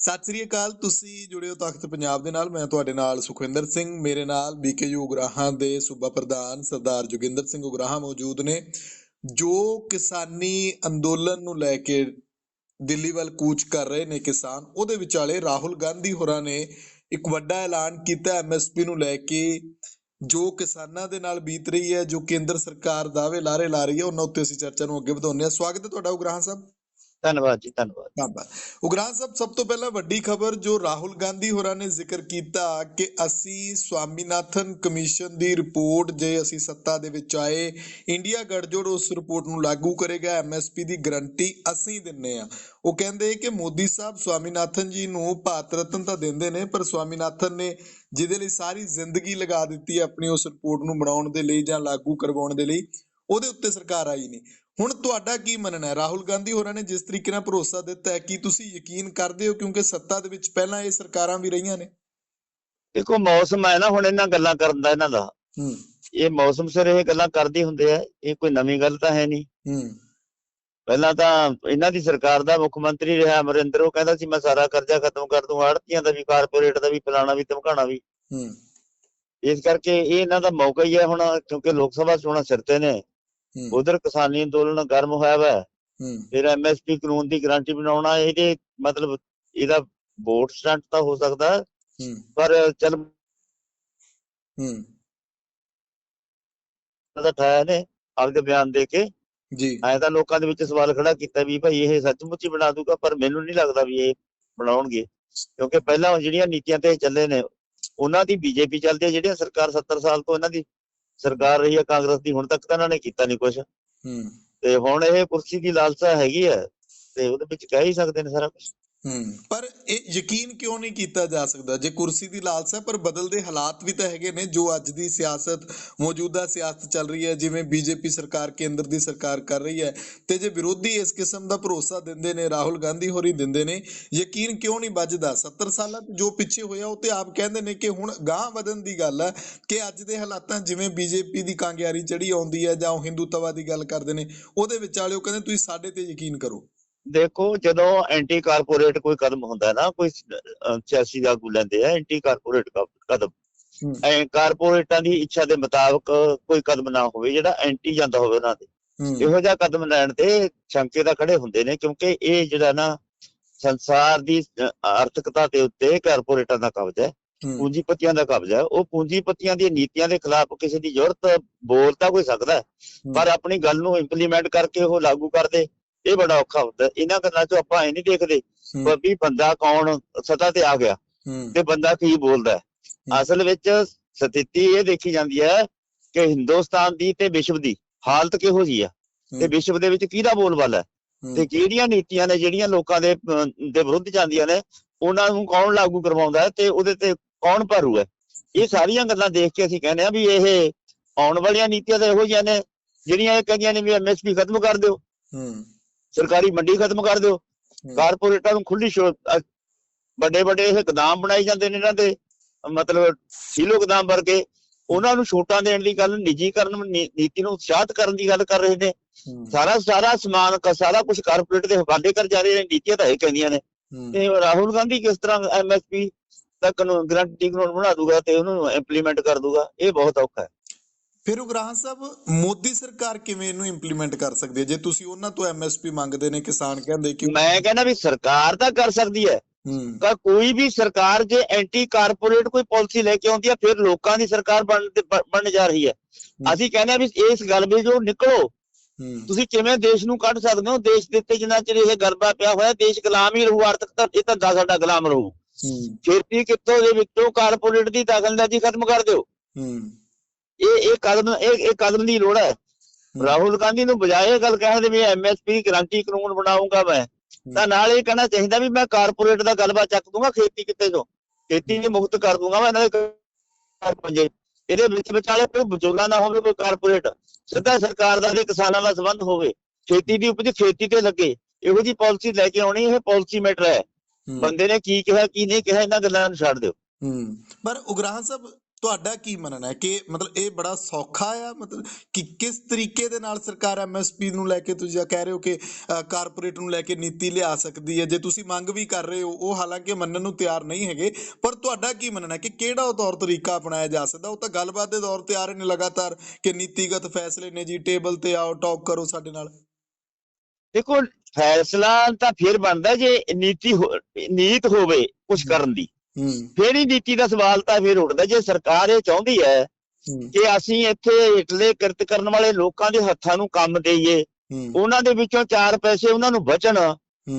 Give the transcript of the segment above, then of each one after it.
ਸਤਿ ਸ੍ਰੀ ਅਕਾਲ, ਤੁਸੀਂ ਜੁੜੇ ਹੋ ਤਖਤ ਪੰਜਾਬ ਦੇ ਨਾਲ, ਮੈਂ ਤੁਹਾਡੇ ਨਾਲ ਸੁਖਵਿੰਦਰ ਸਿੰਘ, ਮੇਰੇ ਨਾਲ ਬੀਕੇਯੂ ਉਗਰਾਹਾਂ ਦੇ ਸੂਬਾ ਪ੍ਰਧਾਨ ਸਰਦਾਰ ਜੋਗਿੰਦਰ ਸਿੰਘ ਉਗਰਾਹਾਂ ਮੌਜੂਦ ਨੇ, ਜੋ ਕਿਸਾਨੀ ਅੰਦੋਲਨ ਨੂੰ ਲੈ ਕੇ ਦਿੱਲੀ ਵੱਲ ਕੂਚ ਕਰ ਰਹੇ ਨੇ ਕਿਸਾਨ, ਉਹਦੇ ਵਿਚਾਲੇ ਰਾਹੁਲ ਗਾਂਧੀ ਹੋਰਾਂ ਨੇ ਇੱਕ ਵੱਡਾ ਐਲਾਨ ਕੀਤਾ ਐਮਐਸਪੀ ਨੂੰ ਲੈ ਕੇ, ਜੋ ਕਿਸਾਨਾਂ ਦੇ ਨਾਲ ਬੀਤ ਰਹੀ ਹੈ, ਜੋ ਕੇਂਦਰ ਸਰਕਾਰ ਦਾਅਵੇ ਲਾਰੇ ਲਾ ਰਹੀ ਹੈ, ਉਹਨਾਂ ਉੱਤੇ ਅਸੀਂ ਚਰਚਾ ਨੂੰ ਅੱਗੇ ਵਧਾਉਂਦੇ ਹਾਂ। ਸਵਾਗਤ ਹੈ ਤੁਹਾਡਾ ਉਗਰਾਹਾਂ ਸਾਹਿਬ। ਧੰਨਵਾਦ ਜੀ, ਧੰਨਵਾਦ। ਧੰਨਵਾਦ। ਉਗਰਾਹ ਸਾਹਿਬ, ਸਭ ਤੋਂ ਪਹਿਲਾਂ ਵੱਡੀ ਖਬਰ ਜੋ ਰਾਹੁਲ ਗਾਂਧੀ ਹੋਰਾਂ ਨੇ ਜ਼ਿਕਰ ਕੀਤਾ ਕਿ ਅਸੀਂ ਸਵਾਮੀਨਾਥਨ ਕਮਿਸ਼ਨ ਦੀ ਰਿਪੋਰਟ ਜੇ ਅਸੀਂ ਸੱਤਾ ਦੇ ਵਿੱਚ ਆਏ, ਇੰਡੀਆ ਗੱਠਜੋੜ ਉਸ ਰਿਪੋਰਟ ਨੂੰ ਲਾਗੂ ਕਰੇਗਾ ਐਮਐਸਪੀ ਦੀ ਗਰੰਟੀ ਅਸੀਂ ਦਿੰਨੇ ਆ। ਉਹ ਕਹਿੰਦੇ ਕਿ ਮੋਦੀ ਸਾਹਿਬ ਸਵਾਮੀਨਾਥਨ ਜੀ ਨੂੰ ਭਾਰਤ ਰਤਨ ਤਾਂ ਦਿੰਦੇ ਨੇ, ਪਰ ਸਵਾਮੀਨਾਥਨ ਨੇ ਜਿਹਦੇ ਲਈ ਸਾਰੀ ਜ਼ਿੰਦਗੀ ਲਗਾ ਦਿੱਤੀ ਆਪਣੀ ਉਸ ਰਿਪੋਰਟ ਨੂੰ ਬਣਾਉਣ ਦੇ ਲਈ ਜਾਂ ਲਾਗੂ ਕਰਵਾਉਣ ਦੇ ਲਈ, ਉਹਦੇ ਉੱਤੇ ਸਰਕਾਰ ਆਈ ਨਹੀਂ। ਹੁਣ ਤੁਹਾਡਾ ਕੀ ਮੰਨਣਾ ਹੈ? ਰਾਹੁਲ ਗਾਂਧੀ ਹੋਰਾਂ ਨੇ ਜਿਸ ਤਰੀਕੇ ਨਾਲ ਭਰੋਸਾ ਦਿੱਤਾ ਹੈ ਕੀ ਤੁਸੀਂ ਯਕੀਨ ਕਰਦੇ ਹੋ ਕਿਉਂਕਿ ਸੱਤਾ ਦੇ ਵਿੱਚ ਪਹਿਲਾਂ ਇਹ ਸਰਕਾਰਾਂ ਵੀ ਰਹੀਆਂ ਨੇ? ਦੇਖੋ ਮੌਸਮ ਹੈ ਨਾ ਹੁਣ ਇਹਨਾਂ ਗੱਲਾਂ ਕਰਨ ਦਾ ਇਹਨਾਂ ਦਾ। ਹੂੰ। ਇਹ ਮੌਸਮ ਸਿਰ ਇਹ ਗੱਲਾਂ ਕਰਦੇ ਹੁੰਦੇ ਆ ਇਹ ਕੋਈ ਨਵੀਂ ਗੱਲ ਤਾਂ ਹੈ ਨਹੀਂ। ਹੂੰ। ਪਹਿਲਾਂ ਤਾਂ ਇਹਨਾਂ ਦੀ ਸਰਕਾਰ ਦਾ ਮੁੱਖ ਮੰਤਰੀ ਰਿਹਾ ਅਮਰਿੰਦਰ ਉਹ ਕਹਿੰਦਾ ਸੀ ਮੈਂ ਸਾਰਾ ਕਰਜ਼ਾ ਖਤਮ ਕਰ ਦੂੰ ਆੜਤੀਆਂ ਦਾ ਵੀ ਕਾਰਪੋਰੇਟ ਦਾ ਵੀ ਫਲਾਣਾ ਵੀ ਧਮਕਾਣਾ ਵੀ। ਹੂੰ। ਇਸ ਕਰਕੇ ਇਹ ਇਹਨਾਂ ਦਾ ਮੌਕਾ ਹੀ ਹੈ ਹੁਣ ਕਿਉਂਕਿ ਲੋਕ ਸਭਾ ਚੋਣਾਂ ਸਿਰ ਤੇ ਨੇ। ਉਧਰ ਕਿਸਾਨੀ ਅੰਦੋਲਨ ਗਰਮ ਹੋਇਆ ਵਾ। ਫਿਰ ਐਮਐਸਪੀ ਕਾਨੂੰਨ ਦੀ ਗਾਰੰਟੀ ਬਣਾਉਣਾ ਇਹਦੇ ਮਤਲਬ ਇਹਦਾ ਵੋਟ ਸਟੰਟ ਤਾਂ ਹੋ ਸਕਦਾ। ਪਰ ਚੱਲ ਹੂੰ। ਦਾ ਠਾਇਆ ਨੇ ਆਪਦੇ ਬਿਆਨ ਦੇ ਕੇ। ਜੀ। ਐ ਤਾਂ ਲੋਕਾਂ ਦੇ ਵਿੱਚ ਸਵਾਲ ਖੜਾ ਕੀਤਾ ਵੀ ਭਾਈ ਇਹ ਸੱਚਮੁੱਚ ਹੀ ਬਣਾ ਦੂਗਾ ਪਰ ਮੈਨੂੰ ਨਹੀਂ ਲੱਗਦਾ ਵੀ ਇਹ ਬਣਾਉਣਗੇ। ਕਿਉਂਕਿ ਪਹਿਲਾਂ ਜਿਹੜੀਆਂ ਨੀਤੀਆਂ ਤੇ ਚੱਲੇ ਨੇ ਉਹਨਾਂ ਦੀ ਬੀਜੇਪੀ ਚੱਲਦੀ ਹੈ ਜਿਹੜੀਆਂ ਸਰਕਾਰ 70 ਸਾਲ ਤੋਂ ਇਹਨਾਂ ਦੀ ਸਰਕਾਰ ਰਹੀ ਹੈ ਕਾਂਗਰਸ ਦੀ ਹੁਣ ਤੱਕ ਤਾਂ ਇਹਨਾਂ ਨੇ ਕੀਤਾ ਨਹੀਂ ਕੁਝ ਹੂੰ। ਤੇ ਹੁਣ ਇਹ ਕੁਰਸੀ ਦੀ ਲਾਲਸਾ ਹੈਗੀ ਹੈ ਤੇ ਉਹਦੇ ਵਿੱਚ ਕਹਿ ਹੀ ਸਕਦੇ ਨੇ ਸਾਰਾ ਕੁਝ ਹੂੰ। ਪਰ ਇਹ ਯਕੀਨ ਕਿਉਂ ਨਹੀਂ ਕੀਤਾ ਜਾ ਸਕਦਾ? ਜੇ ਕੁਰਸੀ ਦੀ ਲਾਲਸਾ ਹੈ, ਪਰ ਬਦਲਦੇ ਹਾਲਾਤ ਵੀ ਤਾਂ ਹੈਗੇ ਨੇ ਜੋ ਅੱਜ ਦੀ ਸਿਆਸਤ ਮੌਜੂਦਾ ਸਿਆਸਤ ਚੱਲ ਰਹੀ ਹੈ ਜਿਵੇਂ ਬੀਜੇਪੀ ਸਰਕਾਰ ਕੇਂਦਰ ਦੀ ਸਰਕਾਰ ਕਰ ਰਹੀ ਹੈ। ਤੇ ਜੇ ਵਿਰੋਧੀ ਇਸ ਕਿਸਮ ਦਾ ਭਰੋਸਾ ਦਿੰਦੇ ਨੇ ਰਾਹੁਲ ਗਾਂਧੀ ਹੋਰੀ ਦਿੰਦੇ ਨੇ ਯਕੀਨ ਕਿਉਂ ਨਹੀਂ ਵੱਜਦਾ? 70 ਸਾਲਾਂ ਤੋਂ ਜੋ ਪਿੱਛੇ ਹੋਇਆ ਉਹ ਤੇ ਆਪ ਕਹਿੰਦੇ ਨੇ ਕਿ ਹੁਣ ਗਾਂਹ ਵਧਣ ਦੀ ਗੱਲ ਹੈ ਕਿ ਅੱਜ ਦੇ ਹਾਲਾਤਾਂ ਜਿਵੇਂ ਬੀਜੇਪੀ ਦੀ ਕਾਂਗਿਆਰੀ ਚੜੀ ਆਉਂਦੀ ਹੈ ਜਾਂ ਉਹ ਹਿੰਦੂਤਵਾ ਦੀ ਗੱਲ ਕਰਦੇ ਨੇ ਉਹਦੇ ਵਿਚਾਲੇ ਉਹ ਕਹਿੰਦੇ ਤੁਸੀਂ ਸਾਡੇ ਤੇ ਯਕੀਨ ਕਰੋ। ਦੇਖੋ ਜਦੋਂ ਐਂਟੀ ਕਾਰਪੋਰੇਟ ਕੋਈ ਕਦਮ ਹੁੰਦਾ ਨਾ ਕੋਈ ਸਿਆਸੀ ਆਗੂ ਲੈਂਦੇ ਆ ਐਂਟੀ ਕਾਰਪੋਰੇਟ ਕਦਮ। ਐ ਕਾਰਪੋਰੇਟਾਂ ਦੀ ਇੱਛਾ ਦੇ ਮੁਤਾਬਕ ਕੋਈ ਕਦਮ ਨਾ ਹੋਵੇ ਜਿਹੜਾ ਐਂਟੀ ਜਾਂਦਾ ਹੋਵੇ ਉਹਨਾਂ ਦੇ। ਇਹੋ ਜਿਹਾ ਕਦਮ ਲੈਣ ਤੇ ਸ਼ੰਕੇ ਦਾ ਖੜੇ ਹੁੰਦੇ ਨੇ ਕਿਉਂਕਿ ਇਹ ਜਿਹੜਾ ਨਾ ਸੰਸਾਰ ਦੀ ਆਰਥਿਕਤਾ ਦੇ ਉੱਤੇ ਕਾਰਪੋਰੇਟਾਂ ਦਾ ਕਬਜ਼ਾ ਹੈ ਪੂੰਜੀਪਤੀਆਂ ਦਾ ਕਬਜ਼ਾ ਹੈ। ਉਹ ਪੂੰਜੀਪਤੀਆਂ ਦੀਆਂ ਨੀਤੀਆਂ ਦੇ ਖਿਲਾਫ ਕਿਸੇ ਦੀ ਜ਼ਰੂਰਤ ਬੋਲ ਤਾਂ ਕੋਈ ਸਕਦਾ ਪਰ ਆਪਣੀ ਗੱਲ ਨੂੰ ਇੰਪਲੀਮੈਂਟ ਕਰਕੇ ਉਹ ਲਾਗੂ ਕਰਦੇ ਇਹ ਬੜਾ ਔਖਾ ਹੁੰਦਾ। ਇਹਨਾਂ ਗੱਲਾਂ 'ਚ ਆਪਾਂ ਇਹ ਨਹੀਂ ਦੇਖਦੇ ਵੀ ਬੰਦਾ ਕੌਣ ਸਤਾ ਤੇ ਆ ਗਿਆ ਤੇ ਬੰਦਾ ਕੀ ਬੋਲਦਾ ਹੈ। ਅਸਲ ਵਿੱਚ ਸਥਿਤੀ ਇਹ ਦੇਖੀ ਜਾਂਦੀ ਹੈ ਕਿ ਹਿੰਦੁਸਤਾਨ ਦੀ ਤੇ ਵਿਸ਼ਵ ਦੀ ਹਾਲਤ ਕਿਹੋ ਜੀ ਆ ਤੇ ਵਿਸ਼ਵ ਦੇ ਵਿੱਚ ਕਿਹਦਾ ਬੋਲਬਾਲਾ ਹੈ? ਤੇ ਕਿਹੜੀਆਂ ਨੀਤੀਆਂ ਨੇ ਜਿਹੜੀਆਂ ਲੋਕਾਂ ਦੇ ਦੇ ਵਿਰੁੱਧ ਜਾਂਦੀਆਂ ਨੇ ਉਹਨਾਂ ਨੂੰ ਕੌਣ ਲਾਗੂ ਕਰਵਾਉਂਦਾ ਹੈ ਤੇ ਉਹਦੇ ਤੇ ਕੌਣ ਭਰੂ ਹੈ? ਇਹ ਸਾਰੀਆਂ ਗੱਲਾਂ ਦੇਖ ਕੇ ਅਸੀਂ ਕਹਿੰਦੇ ਆ ਵੀ ਇਹ ਆਉਣ ਵਾਲੀਆਂ ਨੀਤੀਆਂ ਤਾਂ ਇਹੋ ਜਿਹੀਆਂ ਨੇ ਜਿਹੜੀਆਂ ਇਹ ਕਹਿੰਦੀਆਂ ਨੇ ਵੀ ਐਮਐਸਪੀ ਖਤਮ ਕਰ ਦਿਓ। ਹੂੰ। ਸਰਕਾਰੀ ਮੰਡੀ ਖਤਮ ਕਰ ਦਿਓ। ਕਾਰਪੋਰੇਟਾਂ ਨੂੰ ਖੁੱਲੀ ਵੱਡੇ ਵੱਡੇ ਇਹ ਗਦਾਮ ਬਣਾਈ ਜਾਂਦੇ ਨੇ ਇਹਨਾਂ ਦੇ। ਮਤਲਬ ਸੀਲੋ ਗਦਾਮ ਵਰਗੇ। ਉਹਨਾਂ ਨੂੰ ਛੋਟਾਂ ਦੇਣ ਦੀ ਗੱਲ ਨਿੱਜੀਕਰਨ ਨੀ- ਨੀਤੀ ਨੂੰ ਉਤਸ਼ਾਹਿਤ ਕਰਨ ਦੀ ਗੱਲ ਕਰ ਰਹੇ ਨੇ। ਸਾਰਾ ਸਾਰਾ ਸਮਾਨ ਸਾਰਾ ਕੁਝ ਕਾਰਪੋਰੇਟ ਦੇ ਹਵਾਲੇ ਕਰ ਜਾ ਰਹੇ ਨੇ। ਨੀਤੀਆਂ ਤਾਂ ਇਹ ਕਹਿੰਦੀਆਂ ਨੇ। ਤੇ ਰਾਹੁਲ ਗਾਂਧੀ ਕਿਸ ਤਰ੍ਹਾਂ ਐਮਐਸਪੀ ਦਾ ਕਾਨੂੰਨ ਗਰੰਟੀ ਕਾਨੂੰਨ ਬਣਾ ਦੂਗਾ ਤੇ ਉਹਨੂੰ ਇੰਪਲੀਮੈਂਟ ਕਰ ਦੂਗਾ ਇਹ ਬਹੁਤ ਔਖਾ ਹੈ। ਫਿਰ ਉਗਰਾਹਾਂ ਸਾਹਿਬ ਮੋਦੀ ਸਰਕਾਰ ਕਿਵੇਂ ਇਹਨੂੰ ਇੰਪਲੀਮੈਂਟ ਕਰ ਸਕਦੀ ਹੈ? ਜੇ ਤੁਸੀਂ ਉਹਨਾਂ ਤੋਂ ਐਮਐਸਪੀ ਮੰਗਦੇ ਨੇ ਕਿਸਾਨ ਕਹਿੰਦੇ ਕਿ ਮੈਂ ਕਹਿੰਦਾ ਵੀ ਸਰਕਾਰ ਤਾਂ ਕਰ ਸਕਦੀ ਹੈ। ਤਾਂ ਕੋਈ ਵੀ ਸਰਕਾਰ ਜੇ ਐਂਟੀ ਕਾਰਪੋਰੇਟ ਕੋਈ ਪਾਲਿਸੀ ਲੈ ਕੇ ਆਉਂਦੀ ਹੈ ਫਿਰ ਲੋਕਾਂ ਦੀ ਸਰਕਾਰ ਬਣ ਬਣਨ ਜਾ ਰਹੀ ਹੈ। ਅਸੀਂ ਕਹਿੰਦੇ ਆ ਵੀ ਇਸ ਗੱਲ ਵਿੱਚ ਜੋ ਨਿਕਲੋ ਤੁਸੀਂ ਕਿਵੇਂ ਦੇਸ਼ ਨੂੰ ਕੱਢ ਸਕਦੇ ਹੋ? ਦੇਸ਼ ਦੇ ਉੱਤੇ ਜਿੰਨਾ ਚਿਰ ਇਹ ਗਰਬਾ ਪਿਆ ਹੋਇਆ ਦੇਸ਼ ਗੁਲਾਮ ਹੀ ਰਹੂ ਆਰਥਿਕਤਾ ਇਹ ਧੰਦਾ ਸਾਡਾ ਗੁਲਾਮ ਰਹੂ। ਹੂੰ। ਖੇਤੀ ਕਿੱਥੋਂ ਦੇ ਵਿੱਚੋਂ ਕਾਰਪੋਰੇਟ ਦੀ ਦਖਲਅੰਦਾਜ਼ੀ ਖਤਮ ਕਰ ਦਿਓ। ਇਹ ਇਹ ਕਦਮ ਇਹ ਇਹ ਕਦਮ ਦੀ ਲੋੜ ਹੈ। ਰਾਹੁਲ ਗਾਂਧੀ ਨੂੰ ਬਜਾਏ ਗੱਲ ਕਹਿਣ ਦੇ ਵੀ ਐਮਐਸਪੀ ਗਰੰਟੀ ਕਾਨੂੰਨ ਬਣਾਉਂਗਾ ਮੈਂ। ਤਾਂ ਨਾਲ ਇਹ ਕਹਿਣਾ ਚਾਹੀਦਾ ਵੀ ਮੈਂ ਕਾਰਪੋਰੇਟ ਦਾ ਗਲਬਾ ਚੱਕ ਦੂੰਗਾ ਖੇਤੀ ਕਿੱਤੇ ਤੋਂ। ਖੇਤੀ ਨੂੰ ਮੁਕਤ ਕਰ ਦੂੰਗਾ ਮੈਂ ਇਹਨਾਂ ਦੇ ਪੰਜੇ ਇਹਦੇ ਵਿੱਚ ਵਿਚਾਲੇ ਕੋਈ ਵਿਚੋਲਾ ਨਾ ਹੋਵੇ ਕੋਈ ਕਾਰਪੋਰੇਟ ਸਿੱਧਾ ਸਰਕਾਰ ਦਾ ਤੇ ਕਿਸਾਨਾਂ ਦਾ ਸੰਬੰਧ ਹੋਵੇ। ਖੇਤੀ ਦੀ ਉਪਜ ਖੇਤੀ ਤੇ ਲੱਗੇ। ਇਹੋ ਜੀ ਪਾਲਿਸੀ ਲੈ ਕੇ ਆਉਣੀ ਇਹ ਪਾਲਿਸੀ ਮੈਟਰ ਹੈ। ਹੂੰ, ਬੰਦੇ ਨੇ ਕੀ ਕਿਹਾ ਕੀ ਨਹੀਂ ਕਿਹਾ ਇਹਨਾਂ ਗੱਲਾਂ ਨੂੰ ਛੱਡ ਦਿਓ। ਹੂੰ। ਪਰ ਉਗਰਾਹਾਂ ਸਾਹਿਬ ਤੁਹਾਡਾ ਕੀ ਮੰਨਣਾ ਹੈ? ਕਿ ਮਤਲਬ ਇਹ ਬੜਾ ਸੌਖਾ ਆ? ਮਤਲਬ ਕਿ ਕਿਸ ਤਰੀਕੇ ਦੇ ਨਾਲ ਸਰਕਾਰ ਐਮਐਸਪੀ ਨੂੰ ਲੈ ਕੇ ਤੁਸੀਂ ਕਹਿ ਰਹੇ ਹੋ ਕਿ ਕਾਰਪੋਰੇਟ ਨੂੰ ਲੈ ਕੇ ਨੀਤੀ ਲਿਆ ਸਕਦੀ ਹੈ? ਜੇ ਤੁਸੀਂ ਮੰਗ ਵੀ ਕਰ ਰਹੇ ਹੋ, ਉਹ ਹਾਲਾਂਕਿ ਮੰਨਣ ਨੂੰ ਤਿਆਰ ਨਹੀਂ ਹੈਗੇ, ਪਰ ਤੁਹਾਡਾ ਕੀ ਮੰਨਣਾ ਹੈ ਕਿ ਕਿਹੜਾ ਉਹ ਤੌਰ ਤਰੀਕਾ ਅਪਣਾਇਆ ਜਾ ਸਕਦਾ? ਉਹ ਤਾਂ ਗੱਲਬਾਤ ਦੇ ਦੌਰ ਤੇ ਆ ਰਹੇ ਨੇ ਲਗਾਤਾਰ ਕਿ ਨੀਤੀਗਤ ਫੈਸਲੇ ਨੇ ਜੀ। ਟੇਬਲ ਤੇ ਆਓ, ਟਾਕ ਕਰੋ ਸਾਡੇ ਨਾਲ। ਦੇਖੋ, ਫੈਸਲਾ ਤਾਂ ਫਿਰ ਬਣਦਾ ਜੇ ਨੀਤੀ ਨੀਤ ਹੋਵੇ ਕੁਝ ਕਰਨ ਦੀ। ਫਿਰ ਹੀ ਨੀਤੀ ਦਾ ਸਵਾਲ ਤਾਂ ਫਿਰ ਉੱਠਦਾ ਜੇ ਸਰਕਾਰ ਇਹ ਚਾਹੁੰਦੀ ਹੈ ਕਿ ਅਸੀਂ ਇੱਥੇ ਇਟਲੇ ਕਿਰਤ ਕਰਨ ਵਾਲੇ ਲੋਕਾਂ ਦੇ ਹੱਥਾਂ ਨੂੰ ਕੰਮ ਦੇਈਏ ਉਹਨਾਂ ਦੇ ਵਿੱਚੋਂ ਚਾਰ ਪੈਸੇ ਉਹਨਾਂ ਨੂੰ ਬਚਣ